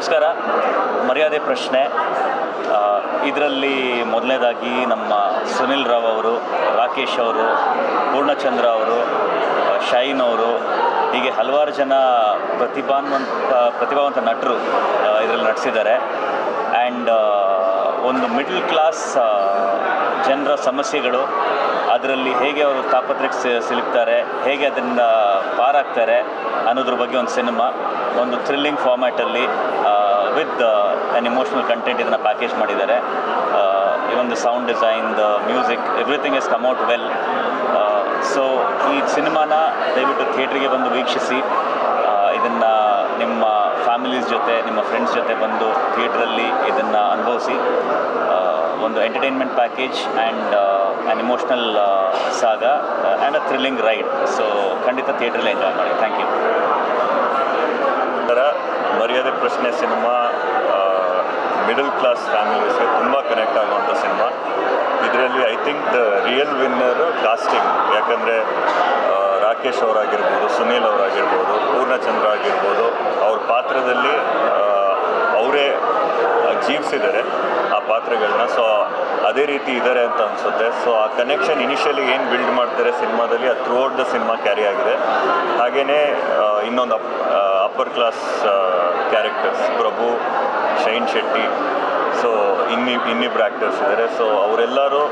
ನಮಸ್ಕಾರ. ಮರ್ಯಾದೆ ಪ್ರಶ್ನೆ. ಇದರಲ್ಲಿ ಮೊದಲನೇದಾಗಿ ನಮ್ಮ ಸುನಿಲ್ ರಾವ್ ಅವರು, ರಾಕೇಶ್ ಅವರು, ಪೂರ್ಣಚಂದ್ರ ಅವರು ಶೈನ್ ಅವರು, ಹೀಗೆ ಹಲವಾರು ಜನ ಪ್ರತಿಭಾನ್ವಂತ, ಪ್ರತಿಭಾವಂತ ನಟರು ಇದರಲ್ಲಿ ನಟಿಸಿದ್ದಾರೆ. ಆ್ಯಂಡ್ ಒಂದು ಮಿಡ್ಲ್ ಕ್ಲಾಸ್ ಜನರ ಸಮಸ್ಯೆಗಳು, ಅದರಲ್ಲಿ ಹೇಗೆ ಅವರು ತಾಪತ್ರಕ್ಕೆ ಸಿಲುಕ್ತಾರೆ, ಹೇಗೆ ಅದರಿಂದ ಪಾರಾಗ್ತಾರೆ ಅನ್ನೋದ್ರ ಬಗ್ಗೆ ಒಂದು ಸಿನಿಮಾ. ಒಂದು ಥ್ರಿಲ್ಲಿಂಗ್ ಫಾರ್ಮ್ಯಾಟಲ್ಲಿ ವಿತ್ ಆ್ಯನ್ ಇಮೋಷ್ನಲ್ ಕಂಟೆಂಟ್ ಇದನ್ನು ಪ್ಯಾಕೇಜ್ ಮಾಡಿದ್ದಾರೆ. ಈ ಒಂದು sound design the music everything is come out well so ಈ ಸಿನಿಮಾನ ದಯವಿಟ್ಟು ಥಿಯೇಟ್ರಿಗೆ ಬಂದು ವೀಕ್ಷಿಸಿ. ಇದನ್ನು ನಿಮ್ಮ ಫ್ಯಾಮಿಲೀಸ್ ಜೊತೆ, ನಿಮ್ಮ ಫ್ರೆಂಡ್ಸ್ ಜೊತೆ ಬಂದು ಥಿಯೇಟ್ರಲ್ಲಿ ಇದನ್ನು ಅನುಭವಿಸಿ. ಒಂದು entertainment package and an emotional saga and a thrilling ride so ಖಂಡಿತ ಥಿಯೇಟ್ರಲ್ಲಿ ಎಂಜಾಯ್ ಮಾಡಿ. ಥ್ಯಾಂಕ್ ಯು ಥರ ಮರ್ಯಾದೆ ಪ್ರಶ್ನೆ ಸಿನಿಮಾ ಮಿಡಲ್ ಕ್ಲಾಸ್ ಫ್ಯಾಮಿಲೀಸ್ಗೆ ತುಂಬ ಕನೆಕ್ಟ್ ಆಗುವಂಥ ಸಿನಿಮಾ. ಇದರಲ್ಲಿ I think the real winner casting ಯಾಕಂದರೆ ರಾಕೇಶ್ ಅವರಾಗಿರ್ಬೋದು, ಸುನೀಲ್ ಅವರಾಗಿರ್ಬೋದು, ಪೂರ್ಣಚಂದ್ರ ಆಗಿರ್ಬೋದು, ಅವ್ರ ಪಾತ್ರದಲ್ಲಿ ಅವರೇ ಜೀವಿಸಿದ್ದಾರೆ ಆ ಪಾತ್ರಗಳನ್ನ ಸೊ ಅದೇ ರೀತಿ ಇದ್ದಾರೆ ಅಂತ ಅನಿಸುತ್ತೆ. ಸೊ ಆ ಕನೆಕ್ಷನ್ ಇನಿಷಿಯಲಿ ಏನು ಬಿಲ್ಡ್ ಮಾಡ್ತಾರೆ ಸಿನಿಮಾದಲ್ಲಿ ಅದು throughout the cinema carry ಆಗಿದೆ ಹಾಗೆಯೇ ಇನ್ನೊಂದು upper class characters Prabhu Shine Shetty so ಇನ್ನಿ ಇನ್ನಿಬ್ಬರು ಆ್ಯಕ್ಟರ್ಸ್ ಇದ್ದಾರೆ ಸೊ ಅವರೆಲ್ಲರೂ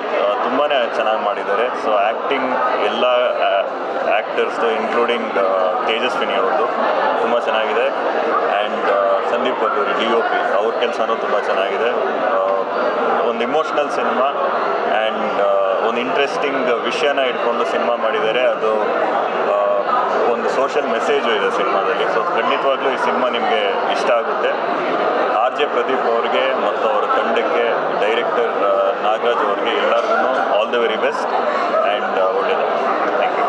ತುಂಬಾ ಚೆನ್ನಾಗಿ ಮಾಡಿದ್ದಾರೆ. ಸೊ ಆ್ಯಕ್ಟಿಂಗ್ ಎಲ್ಲ ಆ್ಯಕ್ಟರ್ಸ್ದು ಇನ್ಕ್ಲೂಡಿಂಗ್ ತೇಜಸ್ವಿನಿ ಅವ್ರದ್ದು ತುಂಬ ಚೆನ್ನಾಗಿದೆ. And Sandeep Valluri D O P ಅವ್ರ ಕೆಲಸನೂ ತುಂಬ ಚೆನ್ನಾಗಿದೆ. ಒಂದು ಇಮೋಷ್ನಲ್ ಸಿನಿಮಾ ಆ್ಯಂಡ್ ಒಂದು ಇಂಟ್ರೆಸ್ಟಿಂಗ್ ವಿಷಯನ ಇಟ್ಕೊಂಡು ಸಿನಿಮಾ ಮಾಡಿದ್ದಾರೆ. ಅದು ಒಂದು ಸೋಷಿಯಲ್ ಮೆಸೇಜು ಇದೆ ಸಿನಿಮಾದಲ್ಲಿ. ಸೊ ಖಂಡಿತವಾಗ್ಲೂ ಈ ಸಿನಿಮಾ ನಿಮಗೆ ಇಷ್ಟ ಆಗುತ್ತೆ. ಆರ್ ಜೆ ಪ್ರದೀಪ್ ಅವ್ರಿಗೆ ಮತ್ತು ಅವರ ತಂಡಕ್ಕೆ ಡೈರೆಕ್ಟರ್ ನಾಗರಾಜ್ ಅವ್ರಿಗೆ ಎಲ್ಲರಿಗೂ all the very best and ಒಳ್ಳೆಯದು ಥ್ಯಾಂಕ್ ಯು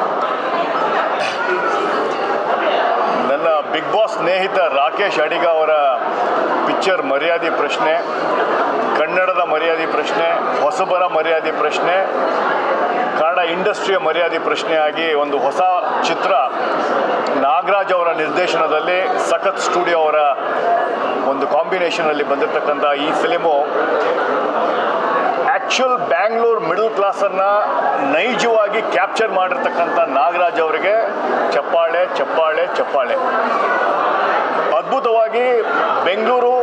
ನನ್ನ ಬಿಗ್ ಬಾಸ್ ಸ್ನೇಹಿತ ರಾಕೇಶ್ ಅಡಿಗ ಅವರ ಪಿಕ್ಚರ್ ಮರ್ಯಾದೆ ಪ್ರಶ್ನೆ. ಕನ್ನಡದ ಮರ್ಯಾದೆ ಪ್ರಶ್ನೆ, ಹೊಸಬರ ಮರ್ಯಾದೆ ಪ್ರಶ್ನೆ, ಕನ್ನಡ ಇಂಡಸ್ಟ್ರಿಯ ಮರ್ಯಾದೆ ಪ್ರಶ್ನೆಯಾಗಿ ಒಂದು ಹೊಸ ಚಿತ್ರ ನಾಗರಾಜ್ ಅವರ ನಿರ್ದೇಶನದಲ್ಲಿ, ಸಖತ್ ಸ್ಟುಡಿಯೋ ಅವರ ಒಂದು ಕಾಂಬಿನೇಷನಲ್ಲಿ ಬಂದಿರತಕ್ಕಂಥ ಈ ಫಿಲಿಮು. ಆ್ಯಕ್ಚುಲ್ ಬ್ಯಾಂಗ್ಳೂರ್ ಮಿಡಲ್ ಕ್ಲಾಸನ್ನು ನೈಜವಾಗಿ ಕ್ಯಾಪ್ಚರ್ ಮಾಡಿರ್ತಕ್ಕಂಥ ನಾಗರಾಜ್ ಅವರಿಗೆ, ಚಪ್ಪಾಳೆ ಚಪ್ಪಾಳೆ ಚಪ್ಪಾಳೆ ಅದ್ಭುತವಾಗಿ ಬೆಂಗಳೂರು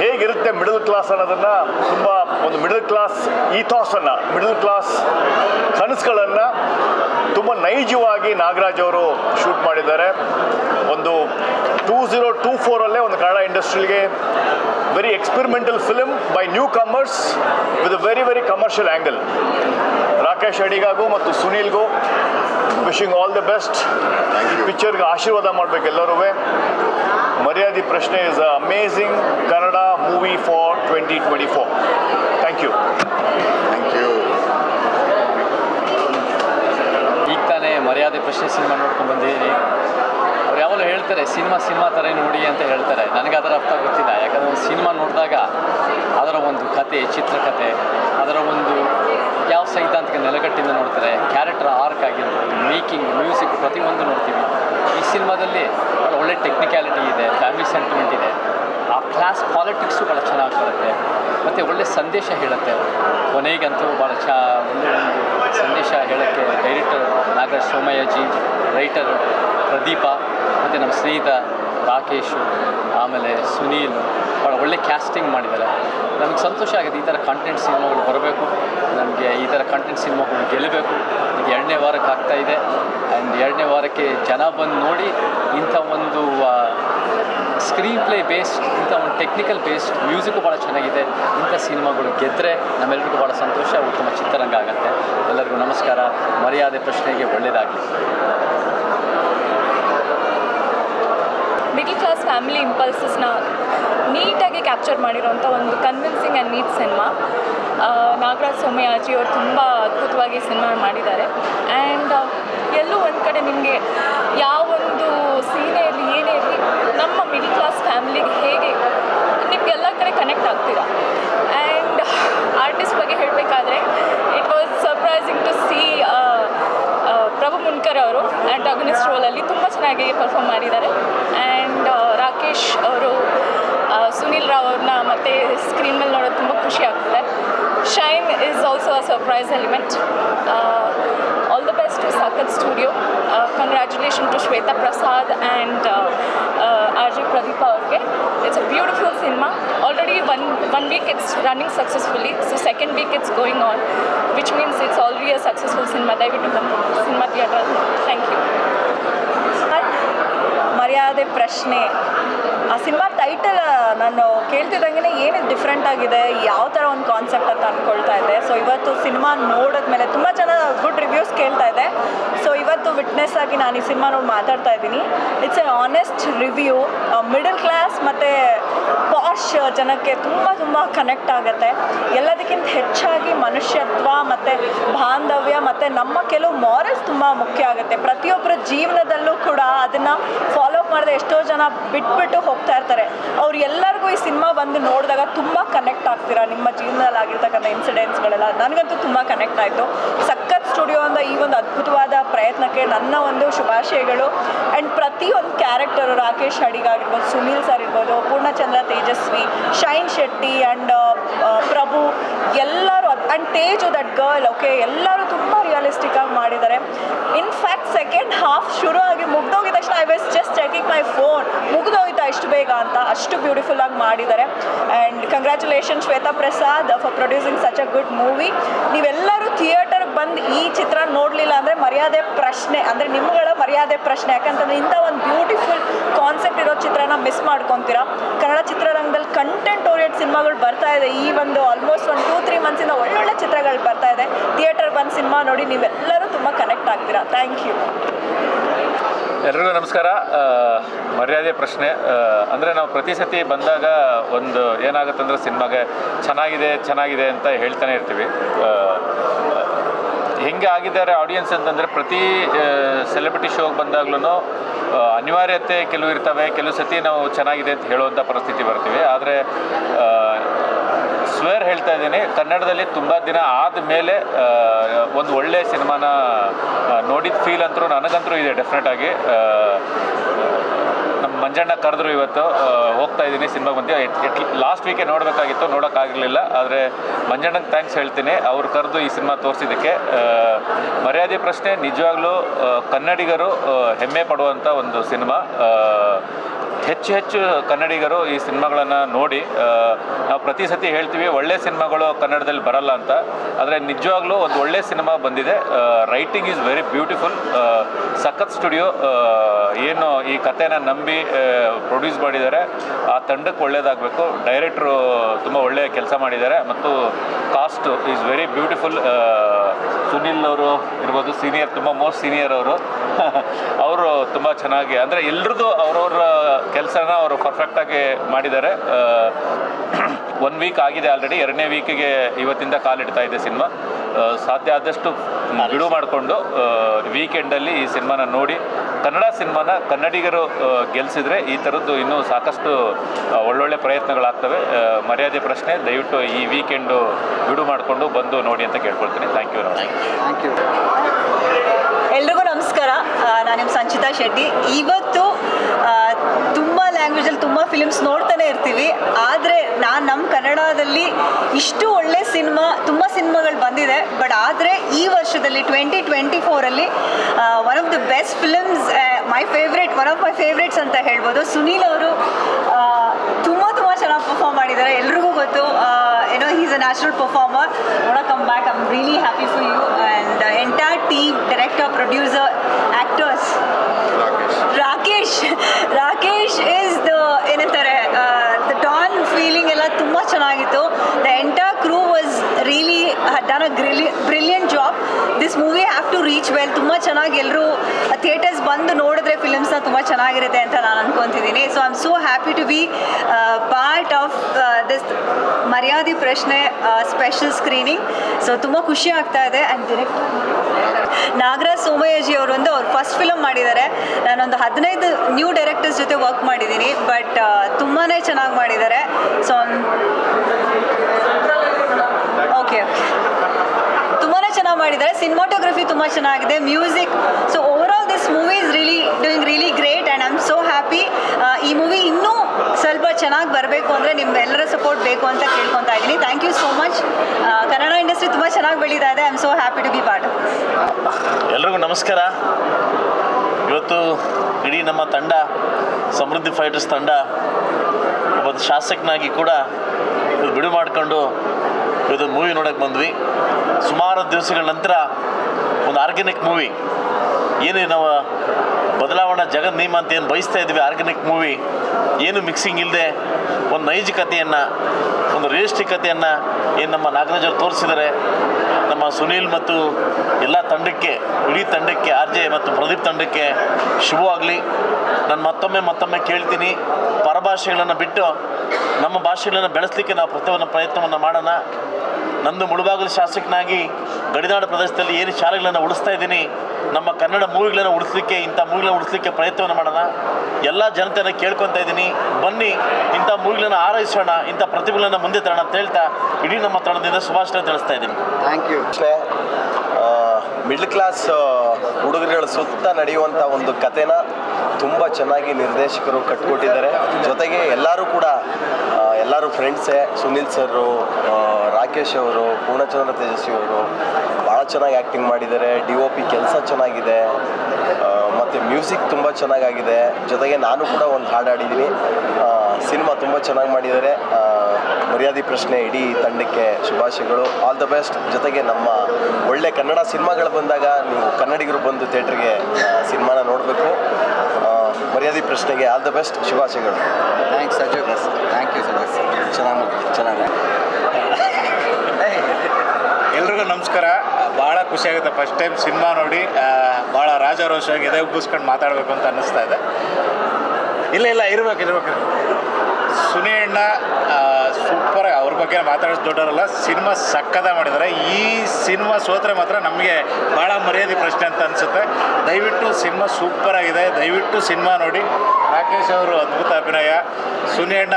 ಹೇಗಿರುತ್ತೆ ಮಿಡಲ್ ಕ್ಲಾಸ್ ಅನ್ನೋದನ್ನು ತುಂಬ ಒಂದು ಮಿಡಲ್ ಕ್ಲಾಸ್ ಈಥಾಸನ್ನು ಮಿಡಲ್ ಕ್ಲಾಸ್ ಕನಸುಗಳನ್ನು ತುಂಬ ನೈಜವಾಗಿ ನಾಗರಾಜ್ ಅವರು ಶೂಟ್ ಮಾಡಿದ್ದಾರೆ. ಒಂದು ಟೂ ಝೀರೋ ಟೂ ಫೋರಲ್ಲೇ ಒಂದು ಕನ್ನಡ ಇಂಡಸ್ಟ್ರಿಗೆ very experimental film by newcomers with very very commercial angle Rakesh ಅಡಿಗಾಗೂ ಮತ್ತು ಸುನೀಲ್ಗೂ ವಿಶಿಂಗ್ ಆಲ್ ದಿ ಬೆಸ್ಟ್ ಈ ಪಿಕ್ಚರ್ಗೆ ಆಶೀರ್ವಾದ ಮಾಡಬೇಕು ಎಲ್ಲರೂ Maryade Prashne is a amazing Kannada movie for twenty twenty four thank you thank you ಈಗ ತಾನೇ ಮರ್ಯಾದೆ ಪ್ರಶ್ನೆ ಸಿನಿಮಾ ನೋಡ್ಕೊಂಡು ಬಂದಿದ್ದೀನಿ. ಅವ್ರು ಯಾವಾಗಲೂ ಹೇಳ್ತಾರೆ ಸಿನಿಮಾ ಸಿನಿಮಾ ಥರ ನೋಡಿ ಅಂತ ಹೇಳ್ತಾರೆ. ನನಗೆ ಅದರ ಅರ್ಥ ಗೊತ್ತಿಲ್ಲ. ಯಾಕಂದರೆ ಒಂದು ಸಿನಿಮಾ ನೋಡಿದಾಗ ಅದರ ಒಂದು ಕತೆ ಚಿತ್ರಕಥೆ ಅದರ ಒಂದು ಸೈದ್ಧಾಂತಿಕ ನೆಲೆಗಟ್ಟಿಂದ ನೋಡ್ತಾರೆ ಕ್ಯಾರೆಕ್ಟರ್ ಆರ್ಕ್ ಆಗಿರ್ಬೋದು ಮೇಕಿಂಗ್ ಮ್ಯೂಸಿಕ್ ಪ್ರತಿಯೊಂದು ನೋಡ್ತೀವಿ. ಈ ಸಿನಿಮಾದಲ್ಲಿ ಭಾಳ ಒಳ್ಳೆ ಟೆಕ್ನಿಕ್ಯಾಲಿಟಿ ಇದೆ ಫ್ಯಾಮಿಲಿ ಸೆಂಟಿಮೆಂಟ್ ಇದೆ. ಆ ಕ್ಲಾಸ್ ಪಾಲಿಟಿಕ್ಸು ಭಾಳ ಚೆನ್ನಾಗಿ ಬರುತ್ತೆ. ಮತ್ತು ಒಳ್ಳೆ ಸಂದೇಶ ಹೇಳುತ್ತೆ. ಕೊನೆಗಂತೂ ಭಾಳ ಚ ಒಂದು ಒಂದು ಸಂದೇಶ ಹೇಳೋಕ್ಕೆ ಡೈರೆಕ್ಟರ್ ನಾಗರಾಜ್ ಸೋಮಯ್ಯಜಿ ರೈಟರ್ ಪ್ರದೀಪ, ಮತ್ತು ನಮ್ಮ ಸ್ನೇಹಿತ ರಾಕೇಶು, ಆಮೇಲೆ ಸುನೀಲ್ ಭಾಳ ಒಳ್ಳೆ ಕ್ಯಾಸ್ಟಿಂಗ್ ಮಾಡಿದ್ದಾರೆ. ನಮಗೆ ಸಂತೋಷ ಆಗಿದೆ. ಈ ಥರ ಕಂಟೆಂಟ್ ಸಿನಿಮಾಗಳು ಬರಬೇಕು. ನಮಗೆ ಈ ಥರ ಕಂಟೆಂಟ್ ಸಿನಿಮಾಗಳು ಗೆಲ್ಲಬೇಕು. ಇದು ಎರಡನೇ ವಾರಕ್ಕೆ ಆಗ್ತಾ ಇದೆ. ಆ್ಯಂಡ್ ಎರಡನೇ ವಾರಕ್ಕೆ ಜನ ಬಂದು ನೋಡಿ ಇಂಥ ಒಂದು ಸ್ಕ್ರೀನ್ ಪ್ಲೇ ಬೇಸ್ಡ್ ಇಂಥ ಒಂದು ಟೆಕ್ನಿಕಲ್ ಬೇಸ್ಡ್ ಮ್ಯೂಸಿಕ್ ಭಾಳ ಚೆನ್ನಾಗಿದೆ. ಇಂಥ ಸಿನಿಮಾಗಳು ಗೆದ್ದರೆ ನಮ್ಮೆಲ್ಲರಿಗೂ ಭಾಳ ಸಂತೋಷ, ಉತ್ತಮ ಚಿತ್ರರಂಗ ಆಗುತ್ತೆ. ಎಲ್ಲರಿಗೂ ನಮಸ್ಕಾರ. ಮರ್ಯಾದೆ ಪ್ರಶ್ನೆಗೆ ಒಳ್ಳೆಯದಾಗಲಿ. ಮಿಡ್ಲ್ ಕ್ಲಾಸ್ ಫ್ಯಾಮಿಲಿ ಇಂಪಲ್ಸಸ್ನ ಕ್ಯಾಪ್ಚರ್ ಮಾಡಿರೋಂಥ ಒಂದು convincing and neat cinema Nagaraj Somayaji ಅವರು ತುಂಬ ಅದ್ಭುತವಾಗಿ ಸಿನಿಮಾ ಮಾಡಿದ್ದಾರೆ. ಆ್ಯಂಡ್ ಎಲ್ಲೂ ಒಂದು ಕಡೆ ನಿಮಗೆ ಯಾವೊಂದು ಸೀನೇ ಇರಲಿ, ಏನೇ ಇರಲಿ, ನಮ್ಮ ಮಿಡ್ಲ್ ಕ್ಲಾಸ್ ಫ್ಯಾಮಿಲಿಗೆ ಹೇಗೆ ನಿಮಗೆಲ್ಲ ಕಡೆ ಕನೆಕ್ಟ್ ಆಗ್ತೀರಾ? ಆ್ಯಂಡ್ ಆರ್ಟಿಸ್ಟ್ ಬಗ್ಗೆ ಹೇಳಬೇಕಾದ್ರೆ it was surprising to see Prabhu Mundkur ಅವರು ಆ್ಯಂಟಾಗನಿಸ್ಟ್ ರೋಲಲ್ಲಿ ತುಂಬ ಚೆನ್ನಾಗಿ ಪರ್ಫಾರ್ಮ್ ಮಾಡಿದ್ದಾರೆ. ಆ್ಯಂಡ್ ರಾಕೇಶ್ ಅವರು ಸುನೀಲ್ ರಾವ್ ಅವ್ರನ್ನ ಮತ್ತೆ ಸ್ಕ್ರೀನ್ ಮೇಲೆ ನೋಡೋದು ತುಂಬ ಖುಷಿ ಆಗ್ತದೆ Shine is also a surprise element all the best ಸಾಕತ್ studio congratulation to Shwetha Prasad and R J Pradeep ಅವ್ರಿಗೆ. It's a beautiful cinema already one one week it's running successfully so second week it's going on which means it's already a successful cinema ದಯವಿಟ್ಟು ಬಂದು cinema theatre thank you ಮರ್ಯಾದೆ ಪ್ರಶ್ನೆ ಆ cinema title ನಾನು ಕೇಳ್ತಿದ್ದಂಗೆ ಏನು different ಆಗಿದೆ, ಯಾವ ಥರ ಒಂದು ಕಾನ್ಸೆಪ್ಟ್ ಅಂತ ಅಂದ್ಕೊಳ್ತಾ ಇದ್ದೆ. ಸೊ ಇವತ್ತು ಸಿನಿಮಾ ನೋಡಿದ್ಮೇಲೆ ತುಂಬ ಜನ ಗುಡ್ ರಿವ್ಯೂಸ್ ಕೇಳ್ತಾ ಇದೆ ಸೊ ಇವತ್ತು ವಿಟ್ನೆಸ್ ಆಗಿ ನಾನು ಈ ಸಿನಿಮಾ ನೋಡಿ ಮಾತಾಡ್ತಾ ಇದ್ದೀನಿ. It's a honest review middle class ಮತ್ತು ಪಾಶ್ ಜನಕ್ಕೆ ತುಂಬ ತುಂಬ ಕನೆಕ್ಟ್ ಆಗುತ್ತೆ. ಎಲ್ಲದಕ್ಕಿಂತ ಹೆಚ್ಚಾಗಿ ಮನುಷ್ಯತ್ವ ಮತ್ತು ಬಾಂಧವ್ಯ ಮತ್ತು ನಮ್ಮ ಕೆಲವು ಮಾರಲ್ಸ್ ತುಂಬ ಮುಖ್ಯ ಆಗುತ್ತೆ. ಪ್ರತಿಯೊಬ್ಬರ ಜೀವನದಲ್ಲೂ ಕೂಡ ಅದನ್ನು ಫಾಲೋ ಮಾಡದೆ ಎಷ್ಟೋ ಜನ ಬಿಟ್ಬಿಟ್ಟು ಹೋಗ್ತಾ ಇರ್ತಾರೆ. ಅವ್ರು ಎಲ್ಲರಿಗೂ ಈ ಸಿನಿಮಾ ಬಂದು ನೋಡಿದಾಗ ತುಂಬ ಕನೆಕ್ಟ್ ಆಗ್ತೀರಾ? ನಿಮ್ಮ ಜೀವನದಲ್ಲಿ ಆಗಿರ್ತಕ್ಕಂಥ ಇನ್ಸಿಡೆಂಟ್ಸ್ಗಳೆಲ್ಲ ನನಗಂತೂ ತುಂಬ ಕನೆಕ್ಟ್ ಆಯಿತು. ಸಖತ್ ಸ್ಟುಡಿಯೋ ಅಂತ ಈ ಒಂದು ಅದ್ಭುತವಾದ ಪ್ರಯತ್ನಕ್ಕೆ ನನ್ನ ಒಂದು ಶುಭಾಶಯಗಳು. ಆ್ಯಂಡ್ ಪ್ರತಿಯೊಂದು ಕ್ಯಾರೆಕ್ಟರು ರಾಕೇಶ್ ಅಡಿಗ ಆಗಿರ್ಬೋದು ಸುನೀಲ್ ಸರ್ ಇರ್ಬೋದು, ಪೂರ್ಣಚಂದ್ರ ತೇಜಸ್ವಿ, ಶೈನ್ ಶೆಟ್ಟಿ ಆ್ಯಂಡ್ ಪ್ರಭು ಎಲ್ಲರೂ and Teju that girl okay ಎಲ್ಲರೂ ತುಂಬ ರಿಯಲಿಸ್ಟಿಕ್ ಆಗಿ ಮಾಡಿದ್ದಾರೆ. ಇನ್ಫ್ಯಾಕ್ಟ್ ಸೆಕೆಂಡ್ ಹಾಫ್ ಶುರು ಆಗಿ ಮುಗ್ದೋಗಿದ ತಕ್ಷಣ I was just checking my phone ಮುಗ್ದೋಯ್ತಾ ಇಷ್ಟು ಬೇಗ ಅಂತ ಅಷ್ಟು ಬ್ಯೂಟಿಫುಲ್ ಆಗಿ ಮಾಡಿದ್ದಾರೆ. And congratulation Shwetha Prasad for producing such a good movie ಥಿಯೇಟರ್ಗೆ ಬಂದು ಈ ಚಿತ್ರ ನೋಡಲಿಲ್ಲ ಅಂದರೆ ಮರ್ಯಾದೆ ಪ್ರಶ್ನೆ, ಅಂದರೆ ನಿಮ್ಮಗಳ ಮರ್ಯಾದೆ ಪ್ರಶ್ನೆ. ಯಾಕಂತಂದರೆ ಇಂಥ ಒಂದು ಬ್ಯೂಟಿಫುಲ್ ಕಾನ್ಸೆಪ್ಟ್ ಇರೋ ಚಿತ್ರನ ಮಿಸ್ ಮಾಡ್ಕೊತೀರಾ? ಕನ್ನಡ ಚಿತ್ರರಂಗದಲ್ಲಿ ಕಂಟೆಂಟ್ ಓರಿಯೆಂಟ್ ಸಿನಿಮಾಗಳು ಬರ್ತಾ ಇದೆ. ಈ ಒಂದು ಆಲ್ಮೋಸ್ಟ್ ಒಂದು ಟೂ ತ್ರೀ ಮಂತ್ಸಿಂದ ಒಳ್ಳೊಳ್ಳೆ ಚಿತ್ರಗಳು ಬರ್ತಾ ಇದೆ. ಥಿಯೇಟರ್ ಬಂದು ಸಿನಿಮಾ ನೋಡಿ ನೀವೆಲ್ಲರೂ ತುಂಬ ಕನೆಕ್ಟ್ ಆಗ್ತೀರಾ. ಥ್ಯಾಂಕ್ ಯು ಎಲ್ರಿಗೂ ನಮಸ್ಕಾರ. ಮರ್ಯಾದೆ ಪ್ರಶ್ನೆ. ಅಂದರೆ ನಾವು ಪ್ರತಿ ಸತಿ ಬಂದಾಗ ಒಂದು ಏನಾಗುತ್ತೆ ಅಂದರೆ ಸಿನಿಮಾಗೆ ಚೆನ್ನಾಗಿದೆ ಚೆನ್ನಾಗಿದೆ ಅಂತ ಹೇಳ್ತಾನೆ ಇರ್ತೀವಿ. ಹೆಂಗೆ ಆಗಿದ್ದಾರೆ ಆಡಿಯನ್ಸ್ ಅಂತಂದರೆ ಪ್ರತಿ ಸೆಲೆಬ್ರಿಟಿ ಶೋಗೆ ಬಂದಾಗ್ಲೂ ಅನಿವಾರ್ಯತೆ ಕೆಲವು ಇರ್ತವೆ, ಕೆಲವು ಸತಿ ನಾವು ಚೆನ್ನಾಗಿದೆ ಅಂತ ಹೇಳುವಂಥ ಪರಿಸ್ಥಿತಿ ಬರ್ತೀವಿ. ಆದರೆ ಸ್ವೇರ್ ಹೇಳ್ತಾ ಇದ್ದೀನಿ, ಕನ್ನಡದಲ್ಲಿ ತುಂಬ ದಿನ ಆದಮೇಲೆ ಒಂದು ಒಳ್ಳೆಯ ಸಿನಿಮಾನ ನೋಡಿದ ಫೀಲ್ ಅಂತೂ ನನಗಂತೂ ಇದೆ ಡೆಫಿನೆಟ್ ಆಗಿ. ಮಂಜಣ್ಣ ಕರೆದ್ರು ಇವತ್ತು ಹೋಗ್ತಾ ಇದ್ದೀನಿ ಸಿನಿಮಾ ಬಂದು ಲಾಸ್ಟ್ ವೀಕೆ ನೋಡಬೇಕಾಗಿತ್ತು, ನೋಡೋಕ್ಕಾಗಲಿಲ್ಲ. ಆದರೆ ಮಂಜಣ್ಣಗೆ ಥ್ಯಾಂಕ್ಸ್ ಹೇಳ್ತೀನಿ. ಅವ್ರು ಕರೆದು ಈ ಸಿನಿಮಾ ತೋರಿಸಿದ್ದಕ್ಕೆ ಮರ್ಯಾದೆ ಪ್ರಶ್ನೆ, ನಿಜವಾಗ್ಲೂ ಕನ್ನಡಿಗರು ಹೆಮ್ಮೆ ಪಡುವಂಥ ಒಂದು ಸಿನಿಮಾ. ಹೆಚ್ಚು ಹೆಚ್ಚು ಕನ್ನಡಿಗರು ಈ ಸಿನಿಮಾಗಳನ್ನು ನೋಡಿ ನಾವು ಪ್ರತಿ ಸತಿ ಹೇಳ್ತೀವಿ, ಒಳ್ಳೆ ಸಿನಿಮಾಗಳು ಕನ್ನಡದಲ್ಲಿ ಬರಲ್ಲ ಅಂತ. ಆದರೆ ನಿಜವಾಗ್ಲೂ ಒಂದು ಒಳ್ಳೆ ಸಿನಿಮಾ ಬಂದಿದೆ. ರೈಟಿಂಗ್ ಈಸ್ ವೆರಿ ಬ್ಯೂಟಿಫುಲ್ ಸಖತ್ ಸ್ಟುಡಿಯೋ ಏನು ಈ ಕಥೆನ ನಂಬಿ ಪ್ರೊಡ್ಯೂಸ್ ಮಾಡಿದ್ದಾರೆ. ಆ ತಂಡಕ್ಕೆ ಒಳ್ಳೇದಾಗಬೇಕು. ಡೈರೆಕ್ಟ್ರು ತುಂಬ ಒಳ್ಳೆಯ ಕೆಲಸ ಮಾಡಿದ್ದಾರೆ. ಮತ್ತು cast is very beautiful Sunil ಅವರು ಇರ್ಬೋದು ಸೀನಿಯರ್ ತುಂಬ ಮೋಸ್ಟ್ ಸೀನಿಯರ್ ಅವರು. ಅವರು ತುಂಬ ಚೆನ್ನಾಗಿ, ಅಂದರೆ ಎಲ್ರದ್ದು ಅವ್ರವ್ರ ಕೆಲಸನ ಅವರು ಪರ್ಫೆಕ್ಟಾಗಿ ಮಾಡಿದ್ದಾರೆ. ಒನ್ ವೀಕ್ ಆಗಿದೆ ಆಲ್ರೆಡಿ ಎರಡನೇ ವೀಕಿಗೆ ಇವತ್ತಿಂದ ಕಾಲಿಡ್ತಾ ಇದೆ ಸಿನಿಮಾ. ಸಾಧ್ಯ ಆದಷ್ಟು ಬಿಡು ಮಾಡಿಕೊಂಡು ವೀಕೆಂಡಲ್ಲಿ ಈ ಸಿನಿಮಾನ ನೋಡಿ, ಕನ್ನಡ ಸಿನಿಮಾನ ಕನ್ನಡಿಗರು ಗೆಲ್ಲಿಸಿದ್ರೆ ಈ ಥರದ್ದು ಇನ್ನೂ ಸಾಕಷ್ಟು ಒಳ್ಳೊಳ್ಳೆ ಪ್ರಯತ್ನಗಳಾಗ್ತವೆ. ಮರ್ಯಾದೆ ಪ್ರಶ್ನೆ, ದಯವಿಟ್ಟು ಈ ವೀಕೆಂಡು ಬಿಡು ಮಾಡಿಕೊಂಡು ಬಂದು ನೋಡಿ ಅಂತ ಕೇಳ್ಕೊಳ್ತೀನಿ. ಥ್ಯಾಂಕ್ ಯು ಥ್ಯಾಂಕ್ ಯು ನಮಸ್ಕಾರ. ನಾನು ನಿಮ್ಮ ಸಂಚಿತಾ ಶೆಟ್ಟಿ. ಇವತ್ತು ತುಂಬ ಲ್ಯಾಂಗ್ವೇಜಲ್ಲಿ ತುಂಬ ಫಿಲಿಮ್ಸ್ ನೋಡ್ತಾನೆ ಇರ್ತೀವಿ. ಆದರೆ ನಾನು ನಮ್ಮ ಕನ್ನಡದಲ್ಲಿ ಇಷ್ಟು ಒಳ್ಳೆ ಸಿನಿಮಾ ತುಂಬ ಸಿನಿಮಾಗಳು ಬಂದಿದೆ. ಬಟ್ ಆದರೆ ಈ ವರ್ಷದಲ್ಲಿ twenty twenty ಫೋರಲ್ಲಿ one of the best films my favourite one of my favourites ಅಂತ ಹೇಳ್ಬೋದು. ಸುನೀಲ್ ಅವರು ತುಂಬ ತುಂಬ ಚೆನ್ನಾಗಿ ಪರ್ಫಾರ್ಮ್ ಮಾಡಿದ್ದಾರೆ. ಎಲ್ರಿಗೂ ಗೊತ್ತು. ಏನೋ ಈಸ್ ಅ ನ್ಯಾಚುರಲ್ ಪರ್ಫಾರ್ಮರ್ ನೋಡ come back I'm really happy for you and entire team director producer actors Rakesh Rakesh is the ಏನಂತಾರೆ ದ ಡಾನ್ ಫೀಲಿಂಗ್ ಎಲ್ಲ ತುಂಬ ಚೆನ್ನಾಗಿತ್ತು the entire crew was really done a ಗ್ರಿಲಿ brilliant job this movie have to reach well ತುಂಬ ಚೆನ್ನಾಗಿ ಎಲ್ಲರೂ theatres ಬಂದು ನೋಡಿದ್ರೆ ಫಿಲಮ್ಸ್ನ ತುಂಬ ಚೆನ್ನಾಗಿರುತ್ತೆ ಅಂತ ನಾನು ಅನ್ಕೊತಿದ್ದೀನಿ. So I am so happy to be part of this Maryade Prashne special screening so ತುಂಬ ಖುಷಿ ಆಗ್ತಾ ಇದೆ. ಆ್ಯಂಡ್ ಡಿರೆಕ್ಟರ್ ನಾಗರಾಜ್ ಸೋಮಯ್ಯಜಿ ಒಂದು ಅವ್ರು ಫಸ್ಟ್ ಫಿಲಮ್ ಮಾಡಿದ್ದಾರೆ. ನಾನೊಂದು ಹದಿನೈದು ನ್ಯೂ ಡೈರೆಕ್ಟರ್ಸ್ ಜೊತೆ ವರ್ಕ್ ಮಾಡಿದ್ದೀನಿ. ಬಟ್ ತುಂಬಾ ಚೆನ್ನಾಗಿ ಮಾಡಿದ್ದಾರೆ. ಸೊ ಓಕೆ ತುಂಬಾ ಚೆನ್ನಾಗಿ ಮಾಡಿದ್ದಾರೆ. ಸಿನಿಮಾಟೋಗ್ರಫಿ ತುಂಬ ಚೆನ್ನಾಗಿದೆ. Music so over all this movie is really doing really great and I am so happy ಈ ಮೂವಿ ಇನ್ನೂ ಸ್ವಲ್ಪ ಚೆನ್ನಾಗಿ ಬರಬೇಕು ಅಂದರೆ ನಿಮ್ಮೆಲ್ಲರ ಸಪೋರ್ಟ್ ಬೇಕು ಅಂತ ಕೇಳ್ಕೊತಾ ಇದ್ದೀನಿ. Thank you so much Kannada industry ತುಂಬ ಚೆನ್ನಾಗಿ ಬೆಳೀತಾ ಇದೆ. I am so happy to be part ಎಲ್ರಿಗೂ ನಮಸ್ಕಾರ. ಇವತ್ತು ಇಡೀ ನಮ್ಮ ತಂಡ, ಸಮೃದ್ಧಿ ಫೈಟರ್ಸ್ ತಂಡ, ಒಬ್ಬ ಶಾಸಕನಾಗಿ ಕೂಡ ಬಿಡು ಮಾಡಿಕೊಂಡು ಇವತ್ತು ಮೂವಿ ನೋಡಕ್ಕೆ ಬಂದ್ವಿ. ಸುಮಾರು ದಿವಸಗಳ ನಂತರ ಒಂದು ಆರ್ಗ್ಯಾನಿಕ್ ಮೂವಿ ಏನು ನಾವು ಬದಲಾವಣೆ ಜಗನ್ ನಿಯಮ ಅಂತ ಏನು ಬಯಸ್ತಾ ಇದ್ವಿ ಆರ್ಗ್ಯಾನಿಕ್ ಮೂವಿ ಏನು ಮಿಕ್ಸಿಂಗ್ ಇಲ್ಲದೆ ಒಂದು ನೈಜ ಕಥೆಯನ್ನು ಒಂದು ರಿಯಲಿಸ್ಟಿಕ್ ಕಥೆಯನ್ನು ಏನು ನಮ್ಮ ನಾಗರಾಜವ್ರು ತೋರಿಸಿದರೆ. ನಮ್ಮ ಸುನೀಲ್ ಮತ್ತು ಎಲ್ಲ ತಂಡಕ್ಕೆ, ಇಡೀ ತಂಡಕ್ಕೆ, ಆರ್ ಜೆ ಮತ್ತು ಪ್ರದೀಪ್ ತಂಡಕ್ಕೆ ಶುಭವಾಗಲಿ ನಾನು ಮತ್ತೊಮ್ಮೆ ಮತ್ತೊಮ್ಮೆ ಕೇಳ್ತೀನಿ. ಪರಭಾಷೆಗಳನ್ನು ಬಿಟ್ಟು ನಮ್ಮ ಭಾಷೆಗಳನ್ನು ಬೆಳೆಸಲಿಕ್ಕೆ ನಾವು ಪ್ರತಿಯೊಂದು ಪ್ರಯತ್ನವನ್ನು ಮಾಡೋಣ. ನಂದು ಮುಳುಬಾಗಿಲು ಶಾಸಕನಾಗಿ ಗಡಿನಾಡು ಪ್ರದೇಶದಲ್ಲಿ ಏನು ಶಾಲೆಗಳನ್ನು ಉಳಿಸ್ತಾ ಇದ್ದೀನಿ. ನಮ್ಮ ಕನ್ನಡ ಮೂವಿಗಳನ್ನು ಉಳಿಸ್ಲಿಕ್ಕೆ ಇಂಥ ಮೂವಿಗಳನ್ನು ಉಳಿಸ್ಲಿಕ್ಕೆ ಪ್ರಯತ್ನವನ್ನು ಮಾಡೋಣ. ಎಲ್ಲ ಜನತೆಯನ್ನು ಕೇಳ್ಕೊತಾ ಇದ್ದೀನಿ. ಬನ್ನಿ ಇಂಥ ಮೂವಿಗಳನ್ನು ಆರೈಸೋಣ ಇಂಥ ಪ್ರತಿಭೆಗಳನ್ನು ಮುಂದೆ ತರೋಣ ಅಂತ ಹೇಳ್ತಾ ಇಡೀ ನಮ್ಮ ತಂಡದಿಂದ ಶುಭಾಶಯ ತಿಳಿಸ್ತಾ ಇದ್ದೀನಿ. ಥ್ಯಾಂಕ್ ಯು ಮಿಡ್ಲ್ ಕ್ಲಾಸ್ ಹುಡುಗರುಗಳ ಸುತ್ತ ನಡೆಯುವಂಥ ಒಂದು ಕಥೆನ ತುಂಬ ಚೆನ್ನಾಗಿ ನಿರ್ದೇಶಕರು ಕಟ್ಕೊಟ್ಟಿದ್ದಾರೆ. ಜೊತೆಗೆ ಎಲ್ಲರೂ ಕೂಡ ಎಲ್ಲರೂ ಫ್ರೆಂಡ್ಸೇ ಸುನಿಲ್ ಸರು ರಾಕೇಶ್ ಅವರು, ಪೂರ್ಣಚಂದ್ರ ತೇಜಸ್ವಿ ಅವರು ಭಾಳ ಚೆನ್ನಾಗಿ ಆ್ಯಕ್ಟಿಂಗ್ ಮಾಡಿದ್ದಾರೆ. ಡಿ ಒ ಪಿ ಕೆಲಸ ಚೆನ್ನಾಗಿದೆ. ಮತ್ತು ಮ್ಯೂಸಿಕ್ ತುಂಬ ಚೆನ್ನಾಗಾಗಿದೆ. ಜೊತೆಗೆ ನಾನು ಕೂಡ ಒಂದು ಹಾಡು ಹಾಡಿದ್ದೀನಿ. ಸಿನಿಮಾ ತುಂಬ ಚೆನ್ನಾಗಿ ಮಾಡಿದ್ದಾರೆ. ಮರ್ಯಾದೆ ಪ್ರಶ್ನೆ ಇಡೀ ತಂಡಕ್ಕೆ ಶುಭಾಶಯಗಳು. ಆಲ್ ದ ಬೆಸ್ಟ್ ಜೊತೆಗೆ ನಮ್ಮ ಒಳ್ಳೆ ಕನ್ನಡ ಸಿನಿಮಾಗಳು ಬಂದಾಗ ನೀವು ಕನ್ನಡಿಗರು ಬಂದು ಥಿಯೇಟ್ರಿಗೆ ಸಿನಿಮಾನ ನೋಡಬೇಕು. ಮರ್ಯಾದೆ ಪ್ರಶ್ನೆಗೆ ಆಲ್ ದ ಬೆಸ್ಟ್ ಶುಭಾಶಯಗಳು. Thanks Aju thank you so much ಚೆನ್ನಾಗಿ ಚೆನ್ನಾಗಿ ಎಲ್ರಿಗೂ ನಮಸ್ಕಾರ ಖುಷಿಯಾಗುತ್ತೆ ಫಸ್ಟ್ ಟೈಮ್ ಸಿನಿಮಾ ನೋಡಿ ಭಾಳ ರಾಜಾರೋಷವಾಗಿ ಎದೆ ಉಬ್ಬಿಸ್ಕೊಂಡು ಮಾತಾಡಬೇಕು ಅಂತ ಅನ್ನಿಸ್ತಾ ಇದೆ. ಇಲ್ಲ ಇಲ್ಲ, ಇರ್ಬೇಕು ಇರ್ಬೇಕು. ಸುನಿ ಅಣ್ಣ ಸೂಪರ್ ಅವ್ರ ಬಗ್ಗೆ ಮಾತಾಡೋದು ದೊಡ್ಡವರಲ್ಲ, ಸಿನಿಮಾ ಸಕ್ಕದ ಮಾಡಿದ್ದಾರೆ. ಈ ಸಿನಿಮಾ ಸೋತ್ರೆ ಮಾತ್ರ ನಮಗೆ ಭಾಳ ಮರ್ಯಾದೆ ಪ್ರಶ್ನೆ ಅಂತ ಅನಿಸುತ್ತೆ. ದಯವಿಟ್ಟು ಸಿನಿಮಾ ಸೂಪರ್ ಆಗಿದೆ. ದಯವಿಟ್ಟು ಸಿನಿಮಾ ನೋಡಿ. ರಾಕೇಶ್ ಅವರು ಅದ್ಭುತ ಅಭಿನಯ. ಸುನಿ ಅಣ್ಣ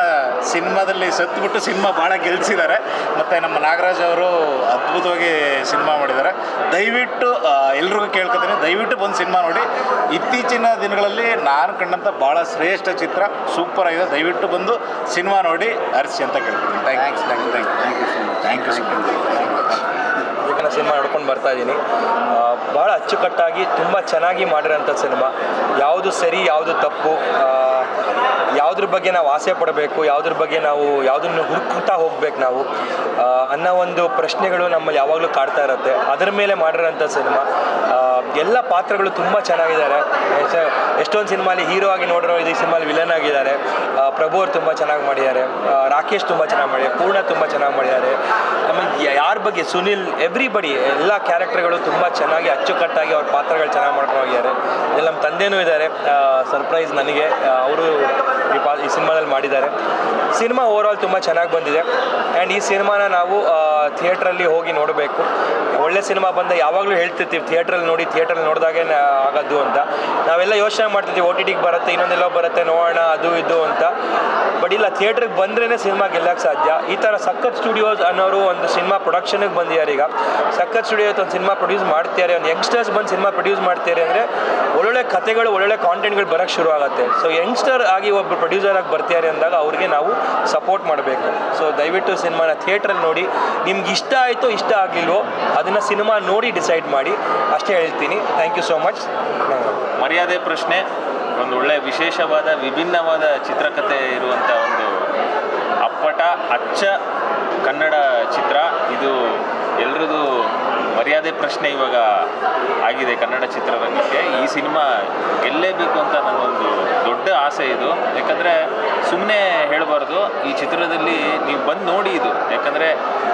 ಸಿನಿಮಾದಲ್ಲಿ ಸತ್ಬಿಟ್ಟು ಸಿನಿಮಾ ಭಾಳ ಗೆಲ್ಸಿದ್ದಾರೆ. ಮತ್ತು ನಮ್ಮ ನಾಗರಾಜ್ ಅವರು ಅದ್ಭುತವಾಗಿ ಸಿನಿಮಾ ಮಾಡಿದ್ದಾರೆ. ದಯವಿಟ್ಟು ಎಲ್ರಿಗೂ ಕೇಳ್ಕೊತೀನಿ ದಯವಿಟ್ಟು ಬಂದು ಸಿನಿಮಾ ನೋಡಿ. ಇತ್ತೀಚಿನ ದಿನಗಳಲ್ಲಿ ನಾನು ಕಂಡಂಥ ಭಾಳ ಶ್ರೇಷ್ಠ ಚಿತ್ರ ಸೂಪರ್ ಆಗಿದೆ. ದಯವಿಟ್ಟು ಬಂದು ಸಿನಿಮಾ ನೋಡಿ ಅರಿಸಿ ಅಂತ ಕೇಳ್ತೀನಿ thanks thank you thank you thank you thank you ನಾನು ಸಿನಿಮಾ ನೋಡ್ಕೊಂಡು ಬರ್ತಾ ಇದ್ದೀನಿ. ಭಾಳ ಅಚ್ಚುಕಟ್ಟಾಗಿ ತುಂಬ ಚೆನ್ನಾಗಿ ಮಾಡಿರೋಂಥ ಸಿನಿಮಾ. ಯಾವುದು ಸರಿ, ಯಾವುದು ತಪ್ಪು ಯಾವುದ್ರ ಬಗ್ಗೆ ನಾವು ಆಸೆ ಪಡಬೇಕು, ಯಾವುದ್ರ ಬಗ್ಗೆ ನಾವು ಯಾವುದನ್ನು ಹುಡುಕ್ತಾ ಹೋಗ್ಬೇಕು ನಾವು ಅನ್ನೋ ಒಂದು ಪ್ರಶ್ನೆಗಳು ನಮ್ಮಲ್ಲಿ ಯಾವಾಗಲೂ ಕಾಡ್ತಾ ಇರುತ್ತೆ. ಅದರ ಮೇಲೆ ಮಾಡಿರೋಂಥ ಸಿನಿಮಾ. ಎಲ್ಲ ಪಾತ್ರಗಳು ತುಂಬ ಚೆನ್ನಾಗಿದ್ದಾರೆ. ಎಷ್ಟ- ಎಷ್ಟೊಂದು ಸಿನಿಮಾಲಿ ಹೀರೋ ಆಗಿ ನೋಡಿರೋ ಈ ಸಿನಿಮಾಲಿ ವಿಲನ್ ಆಗಿದ್ದಾರೆ. ಪ್ರಭು ಅವ್ರು ತುಂಬ ಚೆನ್ನಾಗಿ ಮಾಡಿದ್ದಾರೆ. ರಾಕೇಶ್ ತುಂಬ ಚೆನ್ನಾಗಿ ಮಾಡಿದ್ದಾರೆ. ಪೂರ್ಣ ತುಂಬ ಚೆನ್ನಾಗಿ ಮಾಡಿದ್ದಾರೆ. ಆಮೇಲೆ ಯಾರ ಬಗ್ಗೆ? ಸುನಿಲ್ ಎವ್ರಿಬಡಿ ಎಲ್ಲ ಕ್ಯಾರೆಕ್ಟರ್ಗಳು ತುಂಬ ಚೆನ್ನಾಗಿ ಅಚ್ಚುಕಟ್ಟಾಗಿ ಅವ್ರ ಪಾತ್ರಗಳು ಚೆನ್ನಾಗಿ ಮಾಡ್ಕೊಂಡು ಹೋಗಿದ್ದಾರೆ. ಇಲ್ಲಿ ನಮ್ಮ ತಂದೆನೂ ಇದ್ದಾರೆ. ಸರ್ಪ್ರೈಸ್ ನನಗೆ. ಅವರು ಈ ಪಾ, ಈ ಸಿನಿಮಾದಲ್ಲಿ ಮಾಡಿದ್ದಾರೆ. ಸಿನಿಮಾ ಆಲ್ ತುಂಬ ಚೆನ್ನಾಗಿ ಬಂದಿದೆ. ಆ್ಯಂಡ್ ಈ ಸಿನಿಮಾನ ನಾವು ಥಿಯೇಟ್ರಲ್ಲಿ ಹೋಗಿ ನೋಡಬೇಕು. ಒಳ್ಳೆ ಸಿನಿಮಾ ಬಂದ ಯಾವಾಗಲೂ ಹೇಳ್ತಿರ್ತೀವಿ ಥಿಯೇಟ್ರಲ್ಲಿ ನೋಡಿ ಥಿಯೇಟ್ರಲ್ಲಿ ನೋಡಿದಾಗೆ ಆಗೋದು ಅಂತ. ನಾವೆಲ್ಲ ಯೋಚನೆ ಮಾಡ್ತಿದ್ವಿ ಓ ಟಿ ಟಿಗೆ ಬರುತ್ತೆ, ಇನ್ನೊಂದೆಲ್ಲೋ ಬರುತ್ತೆ, ನೋಡೋಣ, ಅದು ಇದು ಅಂತ. ಬಟ್ ಇಲ್ಲ ಥಿಯೇಟ್ರಿಗೆ ಬಂದ್ರೇ ಸಿನಿಮಾ ಗೆಲ್ಲಕ್ಕೆ ಸಾಧ್ಯ. ಈ ಥರ ಸಕ್ಕತ್ ಸ್ಟುಡಿಯೋಸ್ ಅನ್ನೋರು ಒಂದು ಸಿನಿಮಾ ಪ್ರೊಡಕ್ಷನ್ಗೆ ಬಂದಿದ್ದಾರೆ ಈಗ. ಸಕ್ಕತ್ ಸ್ಟುಡಿಯೋ ಒಂದು ಸಿನಿಮಾ ಪ್ರೊಡ್ಯೂಸ್ ಮಾಡ್ತಿದ್ದಾರೆ. ಒಂದು ಯಂಗ್ಸ್ಟರ್ಸ್ ಬಂದು ಸಿನಿಮಾ ಪ್ರೊಡ್ಯೂಸ್ ಮಾಡ್ತಿದ್ದಾರೆ ಅಂದರೆ ಒಳ್ಳೊಳ್ಳೆ ಕಥೆಗಳು, ಒಳ್ಳೊಳ್ಳೆ ಕಾಂಟೆಂಟ್ಗಳು ಬರೋಕ್ಕೆ ಶುರು ಆಗುತ್ತೆ. ಸೊ ಯಂಗ್ಸ್ಟರ್ ಆಗಿ ಒಬ್ಬ ಪ್ರೊಡ್ಯೂಸರ್ ಆಗಿ ಬರ್ತಿದ್ದಾರೆ ಅಂದಾಗ ಅವ್ರಿಗೆ ನಾವು ಸಪೋರ್ಟ್ ಮಾಡಬೇಕು. ಸೊ ದಯವಿಟ್ಟು ಸಿನಿಮಾನ ಥಿಯೇಟ್ರಲ್ಲಿ ನೋಡಿ. ನಿಮ್ಗೆ ಇಷ್ಟ ಆಯಿತು, ಇಷ್ಟ ಆಗಲಿಲ್ವೋ, ಅದನ್ನು ಸಿನಿಮಾ ನೋಡಿ ಡಿಸೈಡ್ ಮಾಡಿ. ಅಷ್ಟೇ ಹೇಳ್ತೀನಿ. ಥ್ಯಾಂಕ್ ಯು ಸೋ ಮಚ್ ಮರ್ಯಾದೆ ಪ್ರಶ್ನೆ. ಒಂದು ಒಳ್ಳೆಯ ವಿಶೇಷವಾದ, ವಿಭಿನ್ನವಾದ ಚಿತ್ರಕಥೆ ಇರುವಂಥ ಒಂದು ಅಪ್ಪಟ, ಅಚ್ಚ ಕನ್ನಡ ಚಿತ್ರ. ಇದು ಎಲ್ರದ್ದು ಮರ್ಯಾದೆ ಪ್ರಶ್ನೆ ಇವಾಗ ಆಗಿದೆ ಕನ್ನಡ ಚಿತ್ರರಂಗಕ್ಕೆ. ಈ ಸಿನಿಮಾ ಗೆಲ್ಲೇಬೇಕು ಅಂತ ನನ್ನೊಂದು ದೊಡ್ಡ ಆಸೆ ಇದು. ಯಾಕಂದರೆ ಸುಮ್ಮನೆ ಹೇಳಬಾರ್ದು, ಈ ಚಿತ್ರದಲ್ಲಿ ನೀವು ಬಂದು ನೋಡಿ ಇದು. ಯಾಕಂದರೆ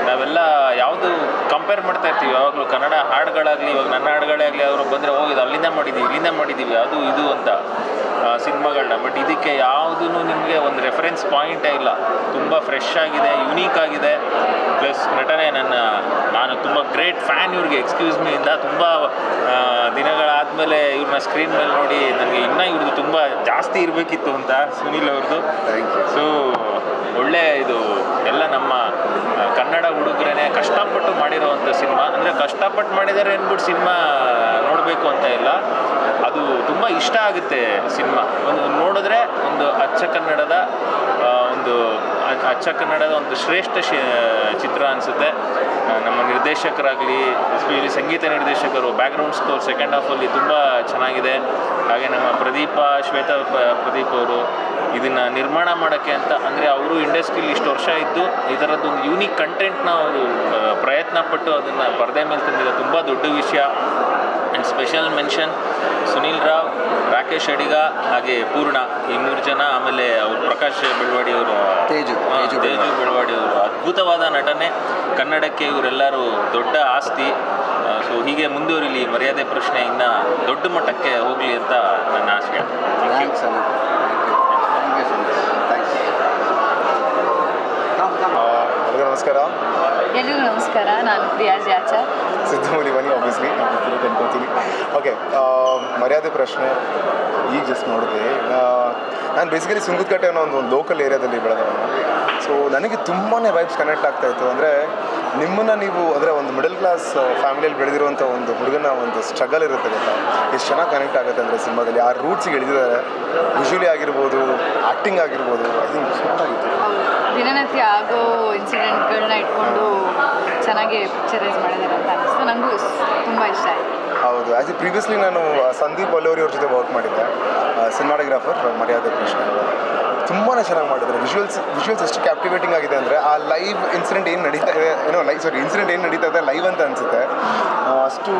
ನಾವೆಲ್ಲ ಯಾವುದು ಕಂಪೇರ್ ಮಾಡ್ತಾ ಇರ್ತೀವಿ. ಯಾವಾಗಲೂ ಕನ್ನಡ ಹಾಡುಗಳಾಗಲಿ, ಇವಾಗ ನನ್ನ ಹಾಡುಗಳೇ ಆಗಲಿ ಅವರು ಬಂದರೆ ಹೋಗಿದ್ದು ಅಲ್ಲಿಂದ ಮಾಡಿದ್ದೀವಿ, ಇಲ್ಲಿಂದ ಮಾಡಿದ್ದೀವಿ, ಅದು ಇದು ಅಂತ ಸಿನಿಮಾಗಳನ್ನ. ಬಟ್ ಇದಕ್ಕೆ ಯಾವುದೂ ನಿಮಗೆ ಒಂದು ರೆಫರೆನ್ಸ್ ಪಾಯಿಂಟೇ ಇಲ್ಲ. ತುಂಬ ಫ್ರೆಶ್ ಆಗಿದೆ ಯುನೀಕ್ ಆಗಿದೆ. ಪ್ಲಸ್ ನಟನೆ ನನ್ನ ನಾನು ತುಂಬ ಗ್ರೇಟ್ ಫ್ಯಾನ್ ಇವ್ರಿಗೆ ಎಕ್ಸ್ಕ್ಯೂಸ್ ಮೀ ಇಂದ ತುಂಬ ದಿನಗಳಾದಮೇಲೆ ಇವ್ರನ್ನ ಸ್ಕ್ರೀನ್ ಮೇಲೆ ನೋಡಿ ನನಗೆ ಇನ್ನೂ ಇವ್ರದ್ದು ತುಂಬ ಜಾಸ್ತಿ ಇರಬೇಕಿತ್ತು ಅಂತ ಸುನಿಲ್ ಅವ್ರದ್ದು ಸೊ ಒಳ್ಳೆ ಇದು ಎಲ್ಲ ನಮ್ಮ ಕನ್ನಡ ಹುಡುಗರೇ ಕಷ್ಟಪಟ್ಟು ಮಾಡಿರೋವಂಥ ಸಿನಿಮಾ. ಅಂದರೆ ಕಷ್ಟಪಟ್ಟು ಮಾಡಿದ್ದಾರೆ ಅಂದ್ಬಿಟ್ಟು ಸಿನಿಮಾ ನೋಡಬೇಕು ಅಂತ ಇಲ್ಲ. ಅದು ತುಂಬ ಇಷ್ಟ ಆಗುತ್ತೆ ಸಿನಿಮಾ. ಒಂದು ನೋಡಿದ್ರೆ ಒಂದು ಅಚ್ಚ ಕನ್ನಡದ ಒಂದು ಅಚ್ಚ ಕನ್ನಡದ ಒಂದು ಶ್ರೇಷ್ಠ ಚಿತ್ರ ಅನಿಸುತ್ತೆ. ನಮ್ಮ ನಿರ್ದೇಶಕರಾಗಲಿ ಇಲ್ಲಿ ಸಂಗೀತ ನಿರ್ದೇಶಕರು ಬ್ಯಾಕ್ಗ್ರೌಂಡ್ ಸ್ಕೋರ್ ಸೆಕೆಂಡ್ ಹಾಫಲ್ಲಿ ತುಂಬ ಚೆನ್ನಾಗಿದೆ. ಹಾಗೆ ನಮ್ಮ ಪ್ರದೀಪ ಶ್ವೇತಾ ಪ್ರದೀಪ್ ಅವರು ಇದನ್ನು ನಿರ್ಮಾಣ ಮಾಡೋಕ್ಕೆ ಅಂತ ಅಂದರೆ ಅವರು ಇಂಡಸ್ಟ್ರಿಲಿ ಇಷ್ಟು ವರ್ಷ ಇದ್ದು ಇದರದ್ದು ಒಂದು ಯೂನಿಕ್ ಕಂಟೆಂಟ್ನ ಅವರು ಆ, ಪ್ರಯತ್ನ ಪಟ್ಟು ಅದನ್ನು ಪರದೆ ಮೇಲೆ ತಂದಿರೋ ತುಂಬ ದೊಡ್ಡ ವಿಷಯ. And special mention Sunil Rao Rakesh Adiga ಹಾಗೆ ಪೂರ್ಣ ಈ ಮೂರು ಜನ ಆಮೇಲೆ ಅವರು ಪ್ರಕಾಶ್ ಬೆಳವಾಡಿ ಅವರು ತೇಜು, ತೇಜು ಬೆಳವಾಡಿ. ಅವರು ಅದ್ಭುತವಾದ ನಟನೆ. ಕನ್ನಡಕ್ಕೆ ಇವರೆಲ್ಲರೂ ದೊಡ್ಡ ಆಸ್ತಿ. ಸೊ ಹೀಗೆ ಮುಂದುವರಿಲಿ ಮರ್ಯಾದೆ ಪ್ರಶ್ನೆ ಇನ್ನು ದೊಡ್ಡ ಮಟ್ಟಕ್ಕೆ ಹೋಗಲಿ ಅಂತ ನನ್ನ ಆಸೆ. ಥ್ಯಾಂಕ್ಸ್ ಅಣ್ಣ thank you so much thanks ಎಲ್ಲರಿಗೂ ನಮಸ್ಕಾರ. ಎಲ್ರಿಗೂ ನಮಸ್ಕಾರ ನಾನು ಪ್ರಿಯಾ ಜಾಚಾ. ಸಿದ್ಧಮೂಲಿ ಬನ್ನಿ ಆಬ್ವಿಯಸ್ಲಿ ನಾನು ಅನ್ಕೋತೀನಿ ಓಕೆ ಮರ್ಯಾದೆ ಪ್ರಶ್ನೆ ಈಗ ಜಸ್ಟ್ ನೋಡಿದೆ. ನಾನು ಬೇಸಿಕಲಿ ಸುಂಗುತ್ಕಟ್ಟೆ ಅನ್ನೋ ಒಂದು ಲೋಕಲ್ ಏರಿಯಾದಲ್ಲಿ ಬೆಳೆದವನು ಸೊ ನನಗೆ ತುಂಬಾ ವೈಬ್ಸ್ ಕನೆಕ್ಟ್ ಆಗ್ತಾ ಇತ್ತು. ಅಂದರೆ ನಿಮ್ಮನ್ನು ನೀವು ಅಂದರೆ ಒಂದು ಮಿಡಲ್ ಕ್ಲಾಸ್ ಫ್ಯಾಮಿಲಿಯಲ್ಲಿ ಬೆಳೆದಿರುವಂಥ ಒಂದು ಹುಡುಗನ ಒಂದು ಸ್ಟ್ರಗಲ್ ಇರುತ್ತೆ ಗೊತ್ತಾ? ಎಷ್ಟು ಚೆನ್ನಾಗಿ ಕನೆಕ್ಟ್ ಆಗುತ್ತೆ ಅಂದರೆ ಸಿನಿಮಾದಲ್ಲಿ. ಆ ರೂಟ್ಸಿಗೆ ಇಳಿದಿದ್ದಾರೆ. ವಿಜುವಲಿ ಆಗಿರ್ಬೋದು ಆ್ಯಕ್ಟಿಂಗ್ ಆಗಿರ್ಬೋದು ಐ ಥಿಂಕ್ ಸೂಪರಾಗಿತ್ತು ದಿನನಿತ್ಯ ಆಗೋ ಇನ್ಸಿಡೆಂಟ್ಗಳನ್ನ ಇಟ್ಕೊಂಡು ಚೆನ್ನಾಗಿ ಪಿಕ್ಚರೈಸ್ ಮಾಡಿದ್ದಾರೆ ಅಂತ ಅನಿಸ್ತು. ನನಗೂ ತುಂಬ ಇಷ್ಟ ಆಯಿತು. ಹೌದು. ಆಸ್ ಎ ಪ್ರೀವಿಯಸ್ಲಿ ನಾನು ಸಂದೀಪ್ ಅಲ್ಲೋರಿ ಅವ್ರ ಜೊತೆ ವರ್ಕ್ ಮಾಡಿದ್ದೆ. ಸಿನಿಮಾಟೋಗ್ರಾಫರ್ ಮರ್ಯಾದೆ ಕೃಷ್ಣ ತುಂಬಾ ಚೆನ್ನಾಗಿ ಮಾಡಿದ್ದಾರೆ. ವಿಜುವಲ್ಸ್ ವಿಜುವಲ್ಸ್ ಎಷ್ಟು ಕ್ಯಾಪ್ಟಿವೇಟಿಂಗ್ ಆಗಿದೆ ಅಂದರೆ ಆ ಲೈವ್ ಇನ್ಸಿಡೆಂಟ್ ಏನು ನಡೀತಾ ಇದೆ ಏನೋ ಲೈವ್ ಸಾರಿ ಇನ್ಸಿಡೆಂಟ್ ಏನು ನಡೀತಾ ಇದೆ ಲೈವ್ ಅಂತ ಅನಿಸುತ್ತೆ. ಅಷ್ಟು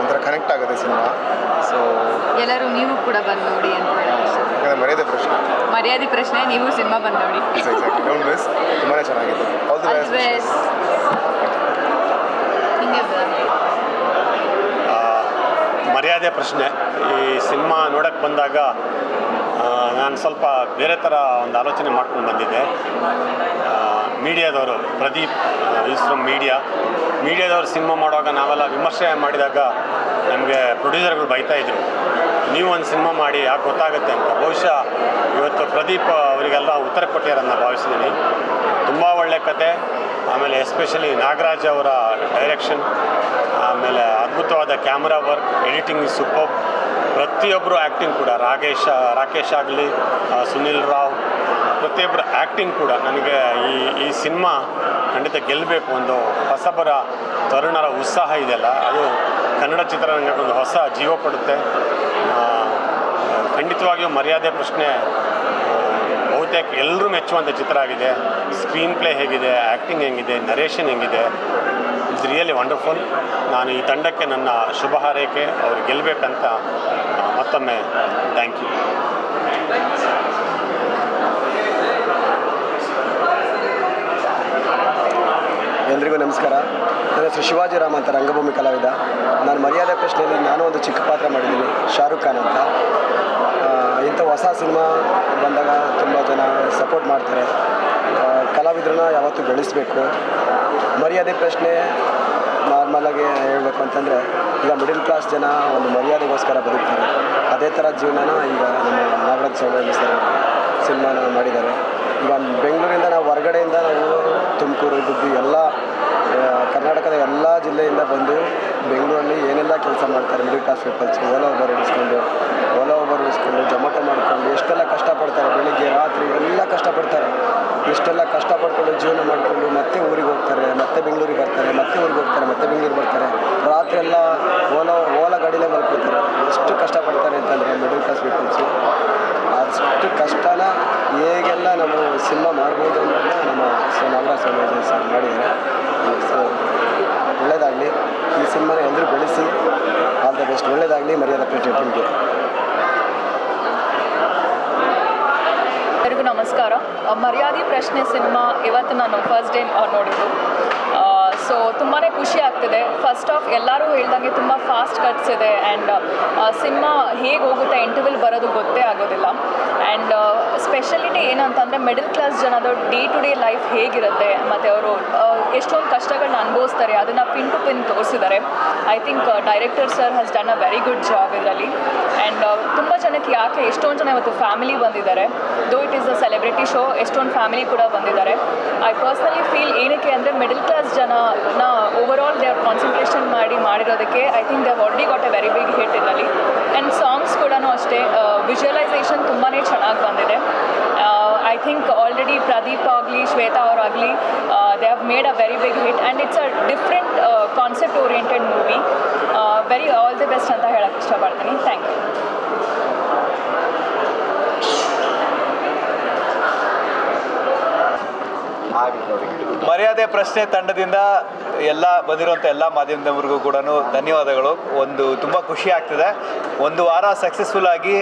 ಒಂಥರ ಕನೆಕ್ಟ್ ಆಗುತ್ತೆ ಸಿನಿಮಾ. ಸೊ ಎಲ್ಲರೂ ನೀವು ಕೂಡ ಬಂದು ನೋಡಿ ಅಂತ ಮರ್ಯಾದೆ ಪ್ರಶ್ನೆ. ಮರ್ಯಾದೆ ಪ್ರಶ್ನೆ ನೀವು ಸಿನಿಮಾ ಬಂದು ನೋಡಿ. ಡೋಂಟ್ ಮಿಸ್ ತುಂಬಾ ಚೆನ್ನಾಗಿದೆ. All the best. Maryade Prashne. ಈ ಸಿನಿಮಾ ನೋಡಕ್ಕೆ ಬಂದಾಗ ನಾನು ಸ್ವಲ್ಪ ಬೇರೆ ಥರ ಒಂದು ಆಲೋಚನೆ ಮಾಡ್ಕೊಂಡು ಬಂದಿದ್ದೆ. ಮೀಡಿಯಾದವರು, ಪ್ರದೀಪ್ ಈಸ್ ಫ್ರಮ್ ಮೀಡಿಯಾ. ಮೀಡಿಯಾದವರು ಸಿನಿಮಾ ಮಾಡುವಾಗ ನಾವೆಲ್ಲ ವಿಮರ್ಶೆ ಮಾಡಿದಾಗ ನಮಗೆ ಪ್ರೊಡ್ಯೂಸರ್ಗಳು ಬೈತಾ ಇದ್ರು. ನೀವು ಒಂದು ಸಿನಿಮಾ ಮಾಡಿ ಯಾಕೆ ಗೊತ್ತಾಗುತ್ತೆ ಅಂತ. ಬಹುಶಃ ಇವತ್ತು ಪ್ರದೀಪ್ ಅವರಿಗೆಲ್ಲ ಉತ್ತರ ಕೊಟ್ಟಿರೋದನ್ನ ಭಾವಿಸಿದ್ದೀನಿ ತುಂಬ ಒಳ್ಳೆ ಕತೆ. ಆಮೇಲೆ ಎಸ್ಪೆಷಲಿ ನಾಗರಾಜ್ ಅವರ ಡೈರೆಕ್ಷನ್. ಆಮೇಲೆ ಅದ್ಭುತವಾದ camera work, editing is super. ಪ್ರತಿಯೊಬ್ಬರು ಆ್ಯಕ್ಟಿಂಗ್ ಕೂಡ, ರಾಕೇಶ್ ರಾಕೇಶ್ ಆಗಲಿ ಸುನಿಲ್ ರಾವ್ ಪ್ರತಿಯೊಬ್ಬರ ಆ್ಯಕ್ಟಿಂಗ್ ಕೂಡ ನನಗೆ ಈ ಈ ಸಿನಿಮಾ ಖಂಡಿತ ಗೆಲ್ಲಬೇಕು ಒಂದು ಹೊಸಬರ ತರುಣರ ಉತ್ಸಾಹ ಇದೆಯಲ್ಲ ಅದು ಕನ್ನಡ ಚಿತ್ರರಂಗಕ್ಕೆ ಒಂದು ಹೊಸ ಜೀವ ಕೊಡುತ್ತೆ. ಖಂಡಿತವಾಗಿಯೂ ಮರ್ಯಾದೆ ಪ್ರಶ್ನೆ ಬಹುತೇಕ ಎಲ್ಲರೂ ಮೆಚ್ಚುವಂಥ ಚಿತ್ರ ಆಗಿದೆ. ಸ್ಕ್ರೀನ್ ಪ್ಲೇ ಹೇಗಿದೆ ಆ್ಯಕ್ಟಿಂಗ್ ಹೆಂಗಿದೆ ನರೇಷನ್ ಹೆಂಗಿದೆ. ಇಟ್ಸ್ ರಿಯಲಿ ವಂಡರ್ಫುಲ್ ನಾನು ಈ ತಂಡಕ್ಕೆ ನನ್ನ ಶುಭ ಹಾರೈಕೆ, ಅವ್ರು ಗೆಲ್ಲಬೇಕಂತ ಮತ್ತೊಮ್ಮೆ ಥ್ಯಾಂಕ್ ಯು ಎಲ್ರಿಗೂ ನಮಸ್ಕಾರ. ನನ್ನ ಹೆಸರು ಶಿವಾಜಿ ರಾಮ್ ಅಂತ, ರಂಗಭೂಮಿ ಕಲಾವಿದ. ನಾನು ಮರ್ಯಾದೆ ಪ್ರಶ್ನೆಯಲ್ಲಿ ನಾನು ಒಂದು ಚಿಕ್ಕ ಪಾತ್ರ ಮಾಡಿದ್ದೀನಿ, ಶಾರುಖ್ ಖಾನ್ ಅಂತ. ಇಂಥ ಹೊಸ ಸಿನಿಮಾ ಬಂದಾಗ ತುಂಬ ಜನ ಸಪೋರ್ಟ್ ಮಾಡ್ತಾರೆ. ಕಲಾವಿದ್ರನ್ನ ಯಾವತ್ತೂ ಬೆಳೆಸಬೇಕು ಮರ್ಯಾದೆ ಪ್ರಶ್ನೆ ನಾರ್ಮಲಾಗಿ ಹೇಳಬೇಕು ಅಂತಂದರೆ, ಈಗ ಮಿಡಿಲ್ ಕ್ಲಾಸ್ ಜನ ಒಂದು ಮರ್ಯಾದೆಗೋಸ್ಕರ ಬದುಕ್ತಾರೆ. ಅದೇ ಥರ ಜೀವನನ ಈಗ ನಮ್ಮ ನಾಗರಾಜ್ ಸೌಮ್ಯ ಸರ್ ಸಿನಿಮಾನ ಮಾಡಿದ್ದಾರೆ. ಈಗ ಬೆಂಗಳೂರಿಂದ ನಾವು ಹೊರಗಡೆಯಿಂದ ನಾವು ತುಮಕೂರು ಗುಬ್ಬಿ ಎಲ್ಲ ಕರ್ನಾಟಕದ ಎಲ್ಲ ಜಿಲ್ಲೆಯಿಂದ ಬಂದು ಬೆಂಗಳೂರಲ್ಲಿ ಏನೆಲ್ಲ ಕೆಲಸ ಮಾಡ್ತಾರೆ middle class peoples Ola Uber ಇಡಿಸ್ಕೊಂಡು Ola Uber ಇಡಿಸ್ಕೊಂಡು ಜೊಮಟೊ ಮಾಡ್ಕೊಂಡು, ಎಷ್ಟೆಲ್ಲ ಕಷ್ಟಪಡ್ತಾರೆ? ಬೆಳಿಗ್ಗೆ, ರಾತ್ರಿ ಎಲ್ಲ ಕಷ್ಟಪಡ್ತಾರೆ. ಇಷ್ಟೆಲ್ಲ ಕಷ್ಟಪಡ್ಕೊಂಡು ಜೀವನ ಮಾಡಿಕೊಂಡು ಮತ್ತೆ ಊರಿಗೆ ಹೋಗ್ತಾರೆ, ಮತ್ತೆ ಬೆಂಗಳೂರಿಗೆ ಬರ್ತಾರೆ, ಮತ್ತೆ ಊರಿಗೆ ಹೋಗ್ತಾರೆ, ಮತ್ತೆ ಬೆಂಗಳೂರಿಗೆ ಬರ್ತಾರೆ. ರಾತ್ರಿ ಎಲ್ಲ ಓಲಾ ಓಲಾ ಗಾಡಿಲೇ ಮಲ್ಕೊತಾರೆ ಎಷ್ಟು ಕಷ್ಟಪಡ್ತಾರೆ ಅಂತಂದರೆ ಮಿಡಲ್ ಕ್ಲಾಸ್ ಪೀಪಲ್ಸು ಅಷ್ಟು ಕಷ್ಟನ ಹೇಗೆಲ್ಲ ನಾವು ಸಿನಿಮಾ ಮಾಡ್ಬೋದು ಅನ್ನೋದನ್ನ ನಮ್ಮ ಸೊ ನಾಗರಾಜ್ ಸರ್ ಮಾಡಿದ್ದಾರೆ. ಸೊ ಒಳ್ಳೆಯದಾಗಲಿ ಈ ಸಿನಿಮಾನ ಎಲ್ಲರೂ ಬೆಳೆಸಿ. All the best. ಒಳ್ಳೆಯದಾಗಲಿ ಮರ್ಯಾದ ಪೇಟೆ ಟೀಮ್ಗೆ. ಎಲ್ಲರಿಗೂ ನಮಸ್ಕಾರ. ಮರ್ಯಾದೆ ಪ್ರಶ್ನೆ ಸಿನಿಮಾ ಇವತ್ತು ನಾನು ಫಸ್ಟ್ ಡೇ ನೋಡಿದ್ದು. ಸೊ ತುಂಬಾ ಖುಷಿ ಆಗ್ತಿದೆ. ಫಸ್ಟ್ ಆಫ್ ಎಲ್ಲರೂ ಹೇಳ್ದಂಗೆ ತುಂಬ ಫಾಸ್ಟ್ ಕಟ್ಸ್ ಇದೆ ಆ್ಯಂಡ್ ಸಿನಿಮಾ ಹೇಗೆ ಹೋಗುತ್ತೆ ಇಂಟರ್ವ್ಯೂಲ್ ಬರೋದು ಗೊತ್ತೇ ಆಗೋದಿಲ್ಲ. ಆ್ಯಂಡ್ ಸ್ಪೆಷಲಿಟಿ ಏನಂತಂದರೆ ಮಿಡಲ್ ಕ್ಲಾಸ್ ಜನದ ಡೇ ಟು ಡೇ ಲೈಫ್ ಹೇಗಿರುತ್ತೆ, ಮತ್ತು ಅವರು ಎಷ್ಟೊಂದು ಕಷ್ಟಗಳನ್ನ ಅನುಭವಿಸ್ತಾರೆ, ಅದನ್ನು ಪಿನ್ ಟು ಪಿನ್ ತೋರಿಸಿದ್ದಾರೆ. I think director sir has done a very good job ಇದರಲ್ಲಿ. ಆ್ಯಂಡ್ ತುಂಬ ಜನಕ್ಕೆ ಯಾಕೆ ಎಷ್ಟೊಂದು ಜನ ಇವತ್ತು ಫ್ಯಾಮಿಲಿ ಬಂದಿದ್ದಾರೆ. Though it is a celebrity show ಎಷ್ಟೊಂದು ಫ್ಯಾಮಿಲಿ ಕೂಡ ಬಂದಿದ್ದಾರೆ. ಐ ಪರ್ಸ್ನಲಿ ಫೀಲ್ ಏನಕ್ಕೆ ಅಂದರೆ ಮಿಡಲ್ ಕ್ಲಾಸ್ ಜನನ ಓವರ್ ಆಲ್ ದೇ ಕಾನ್ಸಂಟ್ರೇಷನ್ ಮಾಡಿ ಮಾಡಿರೋದಕ್ಕೆ I think they already got a very big hit ಇದರಲ್ಲಿ ಆ್ಯಂಡ್ ಸಾಂಗ್ಸ್ ಕೂಡ ಅಷ್ಟೇ ವಿಜುವಲೈಸೇಷನ್ ತುಂಬಾ ಚೆನ್ನಾಗಿ ಬಂದಿದೆ. ಐ ಥಿಂಕ್ ಆಲ್ರೆಡಿ ಪ್ರದೀಪ್ ಆಗಲಿ Shweta ಅವರಾಗಲಿ they have made a very big hit and it's a different concept oriented movie very all the best ಅಂತ ಹೇಳಕ್ಕೆ ಇಷ್ಟಪಡ್ತೀನಿ. ಥ್ಯಾಂಕ್ ಯು ಮರ್ಯಾದೆ ಪ್ರಶ್ನೆ ತಂಡದಿಂದ ಎಲ್ಲ ಬಂದಿರುವಂಥ ಎಲ್ಲ ಮಾಧ್ಯಮದವರಿಗೂ ಕೂಡ ಧನ್ಯವಾದಗಳು. ಒಂದು ತುಂಬ ಖುಷಿ ಆಗ್ತಿದೆ. ಒಂದು ವಾರ ಸಕ್ಸಸ್ಫುಲ್ ಆಗಿ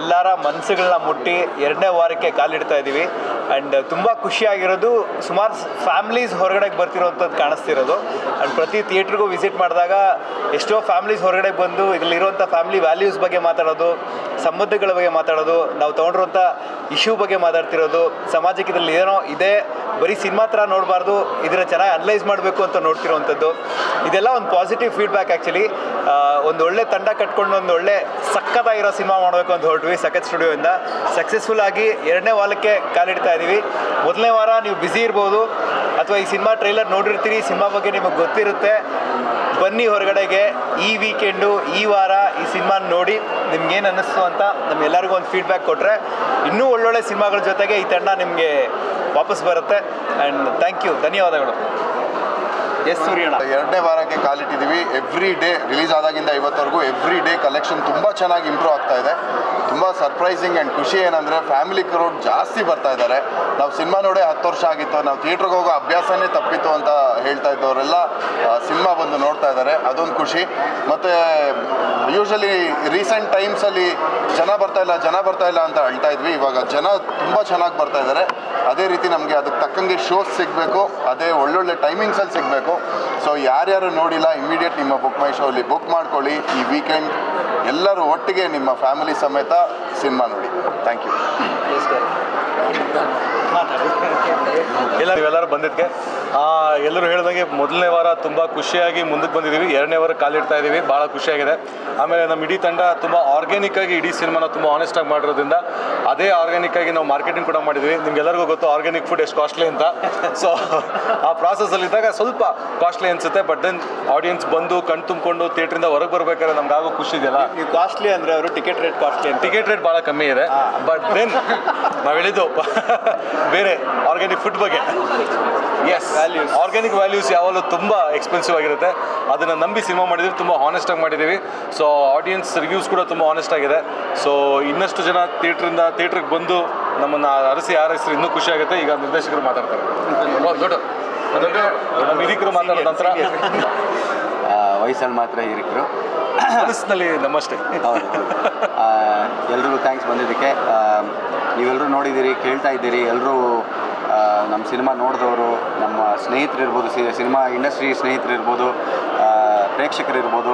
ಎಲ್ಲರ ಮನಸ್ಸುಗಳನ್ನ ಮುಟ್ಟಿ ಎರಡನೇ ವಾರಕ್ಕೆ ಕಾಲಿಡ್ತಾ ಇದ್ದೀವಿ. ಆ್ಯಂಡ್ ತುಂಬ ಖುಷಿಯಾಗಿರೋದು ಸುಮಾರು ಫ್ಯಾಮ್ಲೀಸ್ ಹೊರಗಡೆಗೆ ಬರ್ತಿರೋಂಥದ್ದು ಕಾಣಿಸ್ತಿರೋದು. ಆ್ಯಂಡ್ ಪ್ರತಿ ಥಿಯೇಟ್ರಿಗೂ ವಿಸಿಟ್ ಮಾಡಿದಾಗ ಎಷ್ಟೋ ಫ್ಯಾಮ್ಲೀಸ್ ಹೊರಗಡೆ ಬಂದು ಇದರಲ್ಲಿರುವಂಥ ಫ್ಯಾಮಿಲಿ ವ್ಯಾಲ್ಯೂಸ್ ಬಗ್ಗೆ ಮಾತಾಡೋದು, ಸಂಬಂಧಗಳ ಬಗ್ಗೆ ಮಾತಾಡೋದು, ನಾವು ತೊಗೊಂಡಿರುವಂಥ ಇಶ್ಯೂ ಬಗ್ಗೆ ಮಾತಾಡ್ತಿರೋದು, ಸಮಾಜಕ್ಕೆ ಇದರಲ್ಲಿ ಏನೋ ಇದೆ, ಬರೀ ಸಿನಿಮಾ ಥರ ನೋಡಬಾರ್ದು, ಇದರ ಚೆನ್ನಾಗಿ ಅನಲೈಸ್ ಮಾಡಬೇಕು ಅಂತ ನೋಡ್ತಿರೋವಂಥದ್ದು ಇದೆಲ್ಲ ಒಂದು ಪಾಸಿಟಿವ್ ಫೀಡ್ಬ್ಯಾಕ್ ಆ್ಯಕ್ಚುಲಿ ಒಂದು ಒಳ್ಳೆ ತಂಡ ಕಟ್ಕೊಂಡು ಒಂದು ಒಳ್ಳೆ ಸಖತ್ತಾಗಿರೋ ಸಿನಿಮಾ ಮಾಡಬೇಕು ಅಂತ ಹೊರಟ್ವಿ ಸಖತ್ ಸ್ಟುಡಿಯೋಯಿಂದ ಸಕ್ಸಸ್ಫುಲ್ ಆಗಿ ಎರಡನೇ ವಾರಕ್ಕೆ ಕಾಲಿಡ್ತಾ ಇದ್ದೀವಿ. ಮೊದಲನೇ ವಾರ ನೀವು ಬ್ಯುಸಿ ಇರ್ಬೋದು. ಅಥವಾ ಈ ಸಿನಿಮಾ ಟ್ರೈಲರ್ ನೋಡಿರ್ತೀರಿ ಸಿನಿಮಾ ಬಗ್ಗೆ ನಿಮಗೆ ಗೊತ್ತಿರುತ್ತೆ. ಬನ್ನಿ ಹೊರಗಡೆಗೆ ಈ ವೀಕೆಂಡು ಈ ವಾರ ಈ ಸಿನಿಮಾ ನೋಡಿ ನಿಮ್ಗೇನು ಅನ್ನಿಸ್ತು ಅಂತ ನಮ್ಗೆಲ್ಲರಿಗೂ ಒಂದು ಫೀಡ್ಬ್ಯಾಕ್ ಕೊಟ್ಟರೆ ಇನ್ನೂ ಒಳ್ಳೊಳ್ಳೆ ಸಿನಿಮಾಗಳ ಜೊತೆಗೆ ಈ ತಂಡ ನಿಮಗೆ ವಾಪಸ್ ಬರುತ್ತೆ. ಆ್ಯಂಡ್ ಥ್ಯಾಂಕ್ ಯು ಧನ್ಯವಾದಗಳು. ಎಸ್ ಸೂರ್ಯಣ್ಣ. ಎರಡನೇ ವಾರಕ್ಕೆ ಕಾಲಿಟ್ಟಿದ್ದೀವಿ ಎವ್ರಿ ಡೇ ರಿಲೀಸ್ ಆದಾಗಿಂದ ಇವತ್ತವರೆಗೂ ಎವ್ರಿ ಡೇ ಕಲೆಕ್ಷನ್ ತುಂಬ ಚೆನ್ನಾಗಿ ಇಂಪ್ರೂವ್ ಆಗ್ತಾ ಇದೆ. ತುಂಬ ಸರ್ಪ್ರೈಸಿಂಗ್ ಆ್ಯಂಡ್ ಖುಷಿ ಏನಂದರೆ ಫ್ಯಾಮಿಲಿ ಕ್ರೌಡ್ ಜಾಸ್ತಿ ಬರ್ತಾ ಇದ್ದಾರೆ. ನಾವು ಸಿನಿಮಾ ನೋಡೇ ಹತ್ತು ವರ್ಷ ಆಗಿತ್ತು. ನಾವು ಥಿಯೇಟ್ರಿಗೆ ಹೋಗೋ ಅಭ್ಯಾಸನೇ ತಪ್ಪಿತ್ತು ಅಂತ ಹೇಳ್ತಾ ಇದ್ದವರೆಲ್ಲ ಸಿನಿಮಾ ಬಂದು ನೋಡ್ತಾ ಇದ್ದಾರೆ. ಅದೊಂದು ಖುಷಿ. ಮತ್ತು ಯೂಶಲಿ ರೀಸೆಂಟ್ ಟೈಮ್ಸಲ್ಲಿ ಜನ ಬರ್ತಾ ಇಲ್ಲ, ಜನ ಬರ್ತಾ ಇಲ್ಲ ಅಂತ ಅಳ್ತಾ ಇದ್ವಿ. ಇವಾಗ ಜನ ತುಂಬ ಚೆನ್ನಾಗಿ ಬರ್ತಾ ಇದ್ದಾರೆ. ಅದೇ ರೀತಿ ನಮಗೆ ಅದಕ್ಕೆ ತಕ್ಕಂಗೆ ಶೋಸ್ ಸಿಗಬೇಕು. ಅದೇ ಒಳ್ಳೊಳ್ಳೆ ಟೈಮಿಂಗ್ಸಲ್ಲಿ ಸಿಗಬೇಕು. ಸೊ ಯಾರ್ಯಾರು ನೋಡಿಲ್ಲ ಇಮಿಡಿಯೇಟ್ ನಿಮ್ಮ ಬುಕ್ ಮೈ ಶೋಲಿ ಬುಕ್ ಮಾಡ್ಕೊಳ್ಳಿ. ಈ ವೀಕೆಂಡ್ ಎಲ್ಲರೂ ಒಟ್ಟಿಗೆ ನಿಮ್ಮ ಫ್ಯಾಮಿಲಿ ಸಮೇತ ಸಿನಿಮಾ ನೋಡಿ. ಥ್ಯಾಂಕ್ ಯು ಇಲ್ಲ, ನೀವೆಲ್ಲರೂ ಬಂದಿದ್ದಕ್ಕೆ ಎಲ್ಲರೂ ಹೇಳ್ದಂಗೆ ಮೊದಲನೇ ವಾರ ತುಂಬ ಖುಷಿಯಾಗಿ ಮುಂದಕ್ಕೆ ಬಂದಿದ್ದೀವಿ. ಎರಡನೇ ವಾರ ಕಾಲಿಡ್ತಾ ಇದ್ದೀವಿ. ಭಾಳ ಖುಷಿಯಾಗಿದೆ. ಆಮೇಲೆ ನಮ್ಮ ಇಡೀ ತಂಡ ತುಂಬ ಆರ್ಗ್ಯಾನಿಕ್ ಆಗಿ ಇಡೀ ಸಿನಿಮಾನ ತುಂಬ ಆನೆಸ್ಟಾಗಿ ಮಾಡಿರೋದ್ರಿಂದ ಅದೇ ಆರ್ಗ್ಯಾನಿಕ್ ಆಗಿ ನಾವು ಮಾರ್ಕೆಟಿಂಗ್ ಕೂಡ ಮಾಡಿದ್ವಿ. ನಿಮ್ಗೆಲ್ಲರಿಗೂ ಗೊತ್ತು ಆರ್ಗ್ಯಾನಿಕ್ ಫುಡ್ ಎಷ್ಟು ಕಾಸ್ಟ್ಲಿ ಅಂತ. ಸೊ ಆ ಪ್ರಾಸೆಸ್ಸಲ್ಲಿದ್ದಾಗ ಸ್ವಲ್ಪ ಕಾಸ್ಟ್ಲಿ ಅನಿಸುತ್ತೆ ಬಟ್ ದೆನ್ ಆಡಿಯನ್ಸ್ ಬಂದು ಕಣ್ ತುಂಬಿಕೊಂಡು ಥಿಯೇಟ್ರಿಂದ ಹೊರಗೆ ಬರ್ಬೇಕಾದ್ರೆ ನಮ್ಗೆ ಆಗೋ ಖುಷಿ ಇದೆಯಲ್ಲ? ನೀವು ಕಾಸ್ಟ್ಲಿ ಅಂದರೆ ಅವರು ಟಿಕೆಟ್ ರೇಟ್ ಕಾಸ್ಟ್ಲಿ ಅಂತ. ಟಿಕೆಟ್ ರೇಟ್ ಭಾಳ ಕಮ್ಮಿ ಇದೆ ಬಟ್ ದೆನ್ ನಾವು ಹೇಳಿದ್ದು ಬೇರೆ ಆರ್ಗ್ಯಾನಿಕ್ ಫುಡ್ ಬಗ್ಗೆ. ಎಸ್ ವ್ಯಾಲ್ಯೂಸ್ ಆರ್ಗ್ಯಾನಿಕ್ ವ್ಯಾಲ್ಯೂಸ್ ಯಾವಾಗಲೂ ತುಂಬ ಎಕ್ಸ್ಪೆನ್ಸಿವ್ ಆಗಿರುತ್ತೆ. ಅದನ್ನು ನಂಬಿ ಸಿನಿಮಾ ಮಾಡಿದ್ವಿ ತುಂಬ ಹಾನೆಸ್ಟಾಗಿ ಆಗಿ ಮಾಡಿದ್ದೀವಿ ಸೊ ಆಡಿಯನ್ಸ್ ರಿವ್ಯೂಸ್ ಕೂಡ ತುಂಬ ಹಾನೆಸ್ಟ್ ಆಗಿದೆ. ಸೊ ಇನ್ನಷ್ಟು ಜನ ಥಿಯೇಟ್ರಿಂದ ಥಿಯೇಟ್ರಿಗೆ ಬಂದು ನಮ್ಮನ್ನು ಅರಸಿ ಆರೈಸಿದ್ರೆ ಇನ್ನೂ ಖುಷಿ ಆಗುತ್ತೆ. ಈಗ ನಿರ್ದೇಶಕರು ಮಾತಾಡ್ತಾರೆ. ದೊಡ್ಡ ನಮ್ಮ ಹಿರಿಕರು ಮಾತಾಡೋ ನಂತರ. ವಯಸ್ಸಲ್ಲಿ ಮಾತ್ರ ಹಿರಿಕರು. ಮನಸ್ಸಿನಲ್ಲಿ ನಮ್ಮಷ್ಟೇ. ಎಲ್ರಿಗೂ ಥ್ಯಾಂಕ್ಸ್ ಬಂದಿದ್ದಕ್ಕೆ. ನೀವೆಲ್ಲರೂ ನೋಡಿದ್ದೀರಿ ಕೇಳ್ತಾ ಇದ್ದೀರಿ. ಎಲ್ಲರೂ ನಮ್ಮ ಸಿನಿಮಾ ನೋಡಿದವರು ನಮ್ಮ ಸ್ನೇಹಿತರು ಇರ್ಬೋದು ಸಿ ಸಿನಿಮಾ ಇಂಡಸ್ಟ್ರಿ ಸ್ನೇಹಿತರು ಇರ್ಬೋದು ಆ, ಪ್ರೇಕ್ಷಕರು ಇರ್ಬೋದು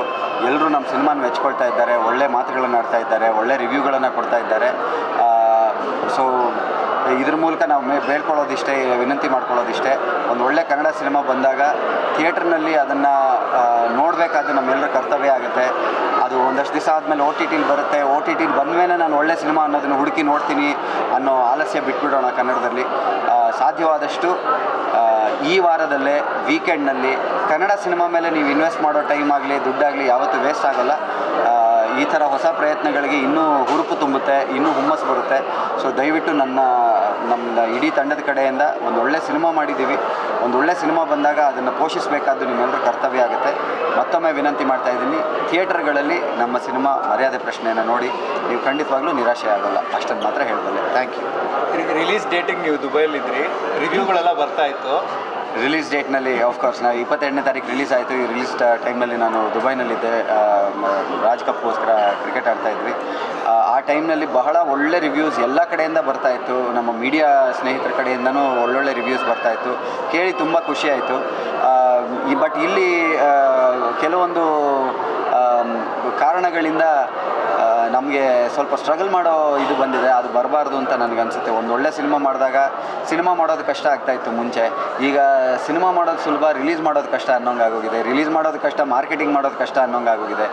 ಎಲ್ಲರೂ ನಮ್ಮ ಸಿನಿಮಾನ ಮೆಚ್ಕೊಳ್ತಾ ಇದ್ದಾರೆ ಒಳ್ಳೆ ಮಾತುಗಳನ್ನು ಆಡ್ತಾ ಇದ್ದಾರೆ ಒಳ್ಳೆ ರಿವ್ಯೂಗಳನ್ನು ಕೊಡ್ತಾ ಇದ್ದಾರೆ. ಸೊ ಇದ್ರ ಮೂಲಕ ನಾವು ಮೇ, ಬೇಡ್ಕೊಳ್ಳೋದಿಷ್ಟೇ, ವಿನಂತಿ ಮಾಡ್ಕೊಳ್ಳೋದಿಷ್ಟೇ. ಒಂದು ಒಳ್ಳೆ ಕನ್ನಡ ಸಿನಿಮಾ ಬಂದಾಗ ಥಿಯೇಟ್ರ್ನಲ್ಲಿ ಅದನ್ನು ನೋಡಬೇಕಾದ್ರೆ ನಮ್ಮೆಲ್ಲರ ಕರ್ತವ್ಯ ಆಗುತ್ತೆ. ಅದು ಒಂದಷ್ಟು ದಿವಸ ಆದಮೇಲೆ ಓ ಟಿ ಟಿಲಿ ಬರುತ್ತೆ. ಓ ಟಿ ಟಿಲಿ ಬಂದಮೇಲೆ ನಾನು ಒಳ್ಳೆ ಸಿನಿಮಾ ಅನ್ನೋದನ್ನು ಹುಡುಕಿ ನೋಡ್ತೀನಿ ಅನ್ನೋ ಆಲಸ್ಯ ಬಿಟ್ಬಿಡೋಣ ಕನ್ನಡದಲ್ಲಿ. ಸಾಧ್ಯವಾದಷ್ಟು ಈ ವಾರದಲ್ಲೇ, ವೀಕೆಂಡ್ನಲ್ಲಿ ಕನ್ನಡ ಸಿನಿಮಾ ಮೇಲೆ ನೀವು ಇನ್ವೆಸ್ಟ್ ಮಾಡೋ ಟೈಮ್ ಆಗಲಿ, ದುಡ್ಡಾಗಲಿ ಯಾವತ್ತೂ ವೇಸ್ಟ್ ಆಗೋಲ್ಲ. ಈ ಥರ ಹೊಸ ಪ್ರಯತ್ನಗಳಿಗೆ ಇನ್ನೂ ಹುರುಪು ತುಂಬುತ್ತೆ, ಇನ್ನೂ ಹುಮ್ಮಸ್ಸು ಬರುತ್ತೆ. ಸೊ ದಯವಿಟ್ಟು ನನ್ನ ನಮ್ಮ ಇಡೀ ತಂಡದ ಕಡೆಯಿಂದ ಒಂದು ಒಳ್ಳೆ ಸಿನಿಮಾ ಮಾಡಿದ್ದೀವಿ. ಒಂದು ಒಳ್ಳೆ ಸಿನಿಮಾ ಬಂದಾಗ ಅದನ್ನು ಪೋಷಿಸಬೇಕಾದ್ದು ನಿಮ್ಮೆಲ್ಲರ ಕರ್ತವ್ಯ ಆಗುತ್ತೆ. ಮತ್ತೊಮ್ಮೆ ವಿನಂತಿ ಮಾಡ್ತಾ ಇದ್ದೀನಿ, ಥಿಯೇಟರ್ಗಳಲ್ಲಿ ನಮ್ಮ ಸಿನಿಮಾ ಮರ್ಯಾದೆ ಪ್ರಶ್ನೆಯನ್ನು ನೋಡಿ ನೀವು ಖಂಡಿತವಾಗ್ಲೂ ನಿರಾಶೆ ಆಗೋಲ್ಲ. ಅಷ್ಟನ್ನು ಮಾತ್ರ ಹೇಳಬಲ್ಲೆ. ಥ್ಯಾಂಕ್ ಯು ರಿಲೀಸ್ ಡೇಟಿಂಗ್ ನೀವು ದುಬೈಲಿದ್ರಿ ರಿವ್ಯೂಗಳೆಲ್ಲ ಬರ್ತಾ ಇತ್ತು. ರಿಲೀಸ್ ಡೇಟ್ನಲ್ಲಿ ಆಫ್ಕೋರ್ಸ್ ನಾನು ಇಪ್ಪತ್ತೆರಡನೇ ತಾರೀಕು ರಿಲೀಸ್ ಆಯಿತು. ಈ ರಿಲೀಸ್ ಟೈಮ್ನಲ್ಲಿ ನಾನು ದುಬೈನಲ್ಲಿದ್ದೆ. ರಾಜ್ ಕಪ್ಗೋಸ್ಕರ ಕ್ರಿಕೆಟ್ ಆಡ್ತಾಯಿದ್ವಿ ಆ, ಟೈಮ್ನಲ್ಲಿ ಬಹಳ ಒಳ್ಳೆ ರಿವ್ಯೂಸ್ ಎಲ್ಲ ಕಡೆಯಿಂದ ಬರ್ತಾಯಿತ್ತು ನಮ್ಮ ಮೀಡಿಯಾ ಸ್ನೇಹಿತರ ಕಡೆಯಿಂದನೂ ಒಳ್ಳೊಳ್ಳೆ ರಿವ್ಯೂಸ್ ಬರ್ತಾಯಿತ್ತು ಕೇಳಿ ತುಂಬ ಖುಷಿಯಾಯಿತು ಬಟ್ ಇಲ್ಲಿ ಕೆಲವೊಂದು ಕಾರಣಗಳಿಂದ ನಮಗೆ ಸ್ವಲ್ಪ ಸ್ಟ್ರಗಲ್ ಮಾಡೋ ಇದು ಬಂದಿದೆ. ಅದು ಬರಬಾರ್ದು ಅಂತ ನನಗನ್ಸುತ್ತೆ ಒಂದು ಒಳ್ಳೆ ಸಿನಿಮಾ ಮಾಡಿದಾಗ ಸಿನಿಮಾ ಮಾಡೋದು ಕಷ್ಟ ಆಗ್ತಾ ಇತ್ತು ಮುಂಚೆ. ಈಗ ಸಿನಿಮಾ ಮಾಡೋದು ಸುಲಭ ರಿಲೀಸ್ ಮಾಡೋದು ಕಷ್ಟ ಅನ್ನೋಂಗೆ ಆಗೋಗಿದೆ. ರಿಲೀಸ್ ಮಾಡೋದು ಕಷ್ಟ ಮಾರ್ಕೆಟಿಂಗ್ ಮಾಡೋದು ಕಷ್ಟ ಅನ್ನೋಂಗೆ ಆಗೋಗಿದೆ.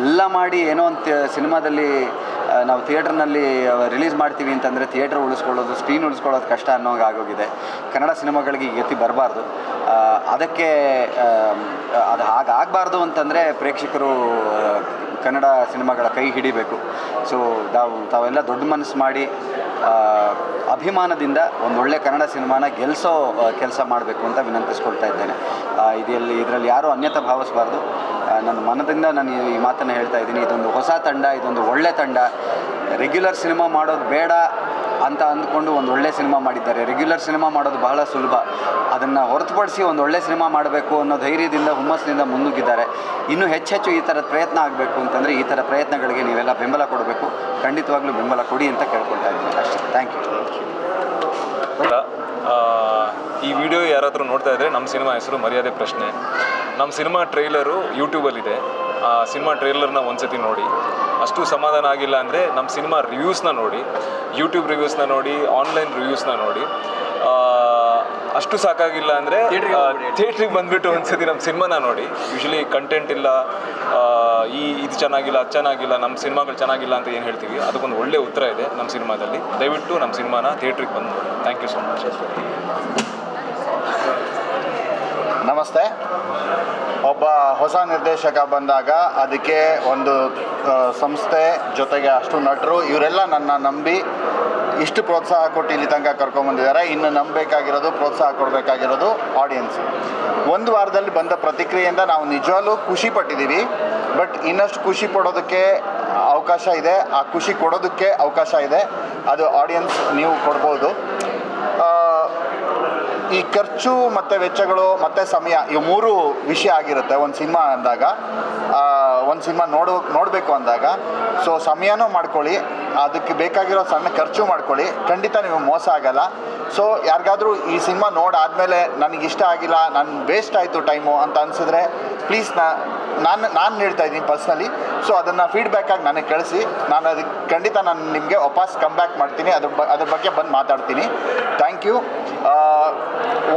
ಎಲ್ಲ ಮಾಡಿ ಏನೋ ಒಂದು ಸಿನಿಮಾದಲ್ಲಿ ನಾವು ಥಿಯೇಟ್ರ್ನಲ್ಲಿ ರಿಲೀಸ್ ಮಾಡ್ತೀವಿ ಅಂತಂದರೆ ಥಿಯೇಟ್ರ್ ಉಳಿಸ್ಕೊಳ್ಳೋದು ಸ್ಕ್ರೀನ್ ಉಳಿಸ್ಕೊಳ್ಳೋದು ಕಷ್ಟ ಅನ್ನೋಂಗೆ ಆಗೋಗಿದೆ. ಕನ್ನಡ ಸಿನಿಮಾಗಳಿಗೆ ಈ ಗತಿ ಬರಬಾರ್ದು ಅದಕ್ಕೆ ಅದು ಹಾಗಾಗಬಾರ್ದು ಅಂತಂದರೆ ಪ್ರೇಕ್ಷಕರು ಕನ್ನಡ ಸಿನಿಮಾಗಳ ಕೈ ಹಿಡಿಬೇಕು. ಸೊ ತಾವು, ತಾವೆಲ್ಲ ದೊಡ್ಡ ಮನಸ್ಸು ಮಾಡಿ ಅಭಿಮಾನದಿಂದ ಒಂದೊಳ್ಳೆ ಕನ್ನಡ ಸಿನಿಮಾನ ಗೆಲ್ಲಿಸೋ ಕೆಲಸ ಮಾಡಬೇಕು ಅಂತ ವಿನಂತಿಸ್ಕೊಳ್ತಾ ಇದ್ದೇನೆ. ಇದೆಲ್ಲಿ ಇದರಲ್ಲಿ ಯಾರೂ ಅನ್ಯತಾ ಭಾವಿಸಬಾರ್ದು. ನನ್ನ ಮನದಿಂದ ನಾನು ಈ ಮಾತನ್ನು ಹೇಳ್ತಾ ಇದ್ದೀನಿ. ಇದೊಂದು ಹೊಸ ತಂಡ, ಇದೊಂದು ಒಳ್ಳೆ ತಂಡ. ರೆಗ್ಯುಲರ್ ಸಿನಿಮಾ ಮಾಡೋದು ಬೇಡ. ಅಂತ ಅಂದ್ಕೊಂಡು ಒಂದು ಒಳ್ಳೆ ಸಿನಿಮಾ ಮಾಡಿದ್ದಾರೆ. ರೆಗ್ಯುಲರ್ ಸಿನಿಮಾ ಮಾಡೋದು ಬಹಳ ಸುಲಭ. ಅದನ್ನು ಹೊರತುಪಡಿಸಿ ಒಂದು ಒಳ್ಳೆ ಸಿನಿಮಾ ಮಾಡಬೇಕು ಅನ್ನೋ ಧೈರ್ಯದಿಂದ, ಹುಮ್ಮಸ್ಸಿನಿಂದ ಮುನ್ನುಗ್ಗಿದ್ದಾರೆ ಇನ್ನೂ ಹೆಚ್ಚೆಚ್ಚು ಈ ಥರದ ಪ್ರಯತ್ನ ಆಗಬೇಕು ಅಂತಂದರೆ ಈ ಥರ ಪ್ರಯತ್ನಗಳಿಗೆ ನೀವೆಲ್ಲ ಬೆಂಬಲ ಕೊಡಬೇಕು. ಖಂಡಿತವಾಗ್ಲೂ ಬೆಂಬಲ ಕೊಡಿ ಅಂತ ಕೇಳ್ಕೊಳ್ತಾ ಇದ್ದೀನಿ. ಅಷ್ಟೇ. ಥ್ಯಾಂಕ್ ಯು ಈ ವಿಡಿಯೋ ಯಾರಾದರೂ ನೋಡ್ತಾ ಇದ್ದರೆ ನಮ್ಮ ಸಿನಿಮಾ ಹೆಸರು ಮರ್ಯಾದೆ ಪ್ರಶ್ನೆ. ನಮ್ಮ ಸಿನಿಮಾ ಟ್ರೈಲರು ಯೂಟ್ಯೂಬಲ್ಲಿದೆ ಆ ಸಿನಿಮಾ ಟ್ರೈಲರ್ನ ಒಂದ್ಸತಿ ನೋಡಿ. ಅಷ್ಟು ಸಮಾಧಾನ ಆಗಿಲ್ಲ ಅಂದರೆ ನಮ್ಮ ಸಿನಿಮಾ ರಿವ್ಯೂಸ್ನ ನೋಡಿ ಯೂಟ್ಯೂಬ್ ರಿವ್ಯೂಸ್ನ ನೋಡಿ ಆನ್ಲೈನ್ ರಿವ್ಯೂಸ್ನ ನೋಡಿ ಆ, ಅಷ್ಟು ಸಾಕಾಗಿಲ್ಲ ಅಂದರೆ ಥಿಯೇಟ್ರಿಗೆ ಬಂದುಬಿಟ್ಟು ಒಂದ್ಸತಿ ನಮ್ಮ ಸಿನಿಮಾನ ನೋಡಿ. ಯೂಶಲಿ ಕಂಟೆಂಟ್ ಇಲ್ಲ ಆ, ಈ ಇದು ಚೆನ್ನಾಗಿಲ್ಲ ಅದು ಚೆನ್ನಾಗಿಲ್ಲ ನಮ್ಮ ಸಿನಿಮಾಗಳು ಚೆನ್ನಾಗಿಲ್ಲ ಅಂತ ಏನು ಹೇಳ್ತೀವಿ? ಅದಕ್ಕೊಂದು ಒಳ್ಳೆ ಉತ್ತರ ಇದೆ ನಮ್ಮ ಸಿನಿಮಾದಲ್ಲಿ. ದಯವಿಟ್ಟು ನಮ್ಮ ಸಿನಿಮಾನ ಥಿಯೇಟ್ರಿಗೆ ಬಂದು ನೋಡಿ. ಥ್ಯಾಂಕ್ ಯು ಸೊ ಮಚ್ ನಮಸ್ತೆ. ಒಬ್ಬ ಹೊಸ ನಿರ್ದೇಶಕ ಬಂದಾಗ ಅದಕ್ಕೆ ಒಂದು ಸಂಸ್ಥೆ ಜೊತೆಗೆ ಅಷ್ಟು ನಟರು, ಇವರೆಲ್ಲ ನನ್ನ ನಂಬಿ ಇಷ್ಟು ಪ್ರೋತ್ಸಾಹ ಕೊಟ್ಟು ಇಲ್ಲಿ ತನಕ ಕರ್ಕೊಂಬಂದಿದ್ದಾರೆ ಇನ್ನು ನಂಬಬೇಕಾಗಿರೋದು, ಪ್ರೋತ್ಸಾಹ ಕೊಡಬೇಕಾಗಿರೋದು ಆಡಿಯನ್ಸ್ ಒಂದು ವಾರದಲ್ಲಿ ಬಂದ ಪ್ರತಿಕ್ರಿಯೆಯಿಂದ ನಾವು ನಿಜವಾಗ್ಲೂ ಖುಷಿ ಪಟ್ಟಿದ್ದೀವಿ. ಬಟ್ ಇನ್ನಷ್ಟು ಖುಷಿ ಪಡೋದಕ್ಕೆ ಅವಕಾಶ ಇದೆ. ಆ ಖುಷಿ ಕೊಡೋದಕ್ಕೆ ಅವಕಾಶ ಇದೆ. ಅದು ಆಡಿಯನ್ಸ್ ನೀವು ಕೊಡ್ಬೋದು. ಈ ಖರ್ಚು ಮತ್ತು ವೆಚ್ಚಗಳು ಮತ್ತು ಸಮಯ ಇವು ಮೂರು ವಿಷಯ ಆಗಿರುತ್ತೆ. ಒಂದು ಸಿನಿಮಾ ಅಂದಾಗ ಒಂದು ಸಿನಿಮಾ ನೋಡೋ, ನೋಡಬೇಕು ಅಂದಾಗ, ಸೊ ಸಮಯನೂ ಮಾಡ್ಕೊಳ್ಳಿ, ಅದಕ್ಕೆ ಬೇಕಾಗಿರೋ ಸಣ್ಣ ಖರ್ಚು ಮಾಡ್ಕೊಳ್ಳಿ. ಖಂಡಿತ ನೀವು ಮೋಸ ಆಗಲ್ಲ. ಸೊ ಯಾರಿಗಾದರೂ ಈ ಸಿನಿಮಾ ನೋಡಾದಮೇಲೆ ಇಷ್ಟ ಆಗಿಲ್ಲ, ನಾನು ವೇಸ್ಟ್ ಆಯಿತು ಟೈಮು ಅಂತ ಅನಿಸಿದ್ರೆ ಪ್ಲೀಸ್ ನಾ, ನಾನು ನಾನು ಹೇಳ್ತಾ ಇದ್ದೀನಿ ಪರ್ಸ್ನಲಿ ಸೊ ಅದನ್ನು ಫೀಡ್ಬ್ಯಾಕಾಗಿ ನನಗೆ ಕಳಿಸಿ. ನಾನು ಅದಕ್ಕೆ ಖಂಡಿತ ನಾನು ನಿಮಗೆ ವಾಪಸ್ ಕಮ್ ಬ್ಯಾಕ್ ಮಾಡ್ತೀನಿ. ಅದ್ರ ಬ, ಅದ್ರ ಬಗ್ಗೆ ಬಂದು ಮಾತಾಡ್ತೀನಿ. ಥ್ಯಾಂಕ್ ಯು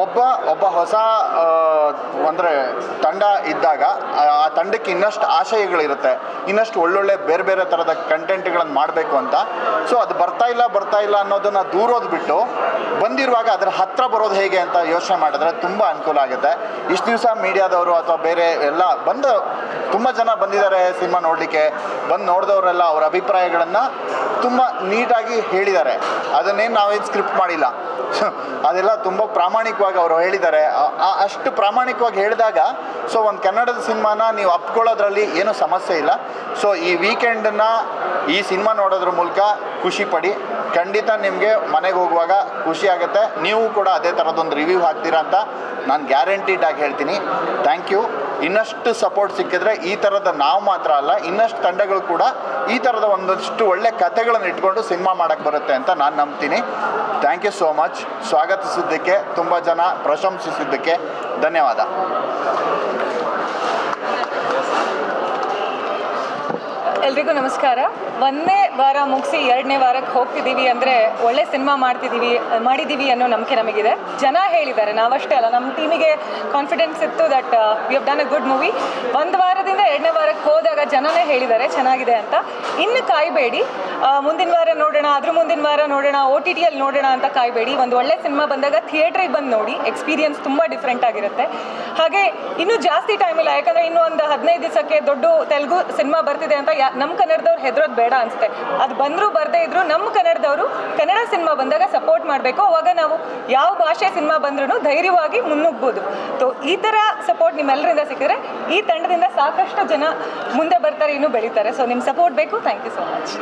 ಒಬ್ಬ ಒಬ್ಬ ಹೊಸ ಅಂದರೆ ತಂಡ ಇದ್ದಾಗ, ಆ ತಂಡಕ್ಕೆ ಇನ್ನಷ್ಟು ಆಶಯಗಳಿರುತ್ತೆ. ಇನ್ನಷ್ಟು ಒಳ್ಳೊಳ್ಳೆ ಬೇರೆ ಬೇರೆ ಥರದ ಕಂಟೆಂಟ್ಗಳನ್ನು ಮಾಡಬೇಕು ಅಂತ. ಸೊ ಅದು ಬರ್ತಾ ಇಲ್ಲ ಬರ್ತಾ ಇಲ್ಲ ಅನ್ನೋದನ್ನು ದೂರೋದು ಬಿಟ್ಟು ಬಂದಿರುವಾಗ ಅದರ ಹತ್ತಿರ ಬರೋದು ಹೇಗೆ ಅಂತ ಯೋಚನೆ ಮಾಡಿದ್ರೆ ತುಂಬ ಅನುಕೂಲ ಆಗುತ್ತೆ. ಇಷ್ಟು ದಿವಸ ಮೀಡಿಯಾದವರು ಅಥವಾ ಬೇರೆ ಎಲ್ಲ ಬಂದು, ತುಂಬ ಜನ ಬಂದಿದ್ದಾರೆ ಸಿನಿಮಾ ನೋಡಲಿಕ್ಕೆ, ಬಂದು ನೋಡಿದವರೆಲ್ಲ ಅವರ ಅಭಿಪ್ರಾಯಗಳನ್ನು ತುಂಬ ನೀಟಾಗಿ ಹೇಳಿದ್ದಾರೆ. ಅದನ್ನೇನು ನಾವೇನು ಸ್ಕ್ರಿಪ್ಟ್ ಮಾಡಿಲ್ಲ. ಅದೆಲ್ಲ ತುಂಬ ಪ್ರಾಮಾಣಿಕವಾಗಿ ಅವರು ಹೇಳಿದ್ದಾರೆ. ಅಷ್ಟು ಪ್ರಾಮಾಣಿಕವಾಗಿ ಹೇಳಿದಾಗ ಸೊ ಒಂದು ಕನ್ನಡದ ಸಿನಿಮಾನ ನೀವು ಅಪ್ಕೊಳ್ಳೋದ್ರಲ್ಲಿ ಏನೂ ಸಮಸ್ಯೆ ಇಲ್ಲ. ಸೊ ಈ ವೀಕೆಂಡನ್ನು ಈ ಸಿನಿಮಾ ನೋಡೋದ್ರ ಮೂಲಕ ಖುಷಿ ಪಡಿ. ಖಂಡಿತ ನಿಮಗೆ ಮನೆಗೆ ಹೋಗುವಾಗ ಖುಷಿ ಆಗುತ್ತೆ. ನೀವು ಕೂಡ ಅದೇ ಥರದೊಂದು ರಿವ್ಯೂ ಹಾಕ್ತೀರಾ ಅಂತ ನಾನು ಗ್ಯಾರಂಟಿಡ್ ಆಗಿ ಹೇಳ್ತೀನಿ. ಥ್ಯಾಂಕ್ ಯು ಇನ್ನಷ್ಟು ಸಪೋರ್ಟ್ ಸಿಕ್ಕಿದ್ರೆ ಈ ಥರದ ನಾವು ಮಾತ್ರ ಅಲ್ಲ, ಇನ್ನಷ್ಟು ತಂಡಗಳು ಕೂಡ ಈ ಥರದ ಒಂದಷ್ಟು ಒಳ್ಳೆ ಕಥೆಗಳನ್ನು ಇಟ್ಕೊಂಡು ಸಿನಿಮಾ ಮಾಡೋಕ್ಕೆ ಬರುತ್ತೆ ಅಂತ ನಾನು ನಂಬ್ತೀನಿ. ಥ್ಯಾಂಕ್ ಯು ಸೋ ಮಚ್ ಸ್ವಾಗತಿಸಿದ್ದಕ್ಕೆ ತುಂಬ ಜನ ಪ್ರಶಂಸಿಸಿದ್ದಕ್ಕೆ ಧನ್ಯವಾದ. ಎಲ್ರಿಗೂ ನಮಸ್ಕಾರ. ಒಂದನೇ ವಾರ ಮುಗಿಸಿ ಎರಡನೇ ವಾರಕ್ಕೆ ಹೋಗ್ತಿದ್ದೀವಿ ಅಂದರೆ ಒಳ್ಳೆ ಸಿನಿಮಾ ಮಾಡ್ತಿದ್ದೀವಿ ಮಾಡಿದ್ದೀವಿ ಅನ್ನೋ ನಂಬಿಕೆ ನಮಗಿದೆ. ಜನ ಹೇಳಿದ್ದಾರೆ, ನಾವಷ್ಟೇ ಅಲ್ಲ ನಮ್ಮ ಟೀಮಿಗೆ ಕಾನ್ಫಿಡೆನ್ಸ್ ಇತ್ತು that we have done a good movie ಒಂದು ವಾರದಿಂದ ಎರಡನೇ ವಾರಕ್ಕೆ ಹೋದಾಗ ಜನನೇ ಹೇಳಿದ್ದಾರೆ, ಚೆನ್ನಾಗಿದೆ ಅಂತ. ಇನ್ನು ಕಾಯಬೇಡಿ. ಮುಂದಿನ ವಾರ ನೋಡೋಣ, ಅದ್ರ ಮುಂದಿನ ವಾರ ನೋಡೋಣ ಓ ಟಿ ಟಿಯಲ್ಲಿ ನೋಡೋಣ ಅಂತ ಕಾಯಬೇಡಿ. ಒಂದು ಒಳ್ಳೆ ಸಿನಿಮಾ ಬಂದಾಗ ಥಿಯೇಟ್ರಿಗೆ ಬಂದು ನೋಡಿ ಎಕ್ಸ್ಪೀರಿಯನ್ಸ್ ತುಂಬ ಡಿಫ್ರೆಂಟ್ ಆಗಿರುತ್ತೆ. ಹಾಗೆ ಇನ್ನೂ ಜಾಸ್ತಿ ಟೈಮ್ ಇಲ್ಲ. ಯಾಕಂದರೆ ಇನ್ನೂ ಒಂದು ಹದಿನೈದು ದಿವಸಕ್ಕೆ ದೊಡ್ಡ ತೆಲುಗು ಸಿನಿಮಾ ಬರ್ತಿದೆ ಅಂತ ನಮ್ಮ ಕನ್ನಡದವ್ರು ಹೆದರೋದು ಬೇಡ ಅನಿಸುತ್ತೆ. ಅದು ಬಂದರೂ ಬರದೇ ಇದ್ರು ನಮ್ಮ ಕನ್ನಡದವರು ಕನ್ನಡ ಸಿನಿಮಾ ಬಂದಾಗ ಸಪೋರ್ಟ್ ಮಾಡಬೇಕು. ಅವಾಗ ನಾವು ಯಾವ ಭಾಷೆ ಸಿನಿಮಾ ಬಂದ್ರೂ ಧೈರ್ಯವಾಗಿ ಮುನ್ನುಗ್ಬೋದು. ಸೊ ಈ ಥರ ಸಪೋರ್ಟ್ ನಿಮ್ಮೆಲ್ಲರಿಂದ ಸಿಕ್ಕಿದ್ರೆ ಈ ತಂಡದಿಂದ ಸಾಕಷ್ಟು ಜನ ಮುಂದೆ ಬರ್ತಾರೆ, ಇನ್ನೂ ಬೆಳೀತಾರೆ. ಸೊ ನಿಮ್ಮ ಸಪೋರ್ಟ್ ಬೇಕು. Thank you so much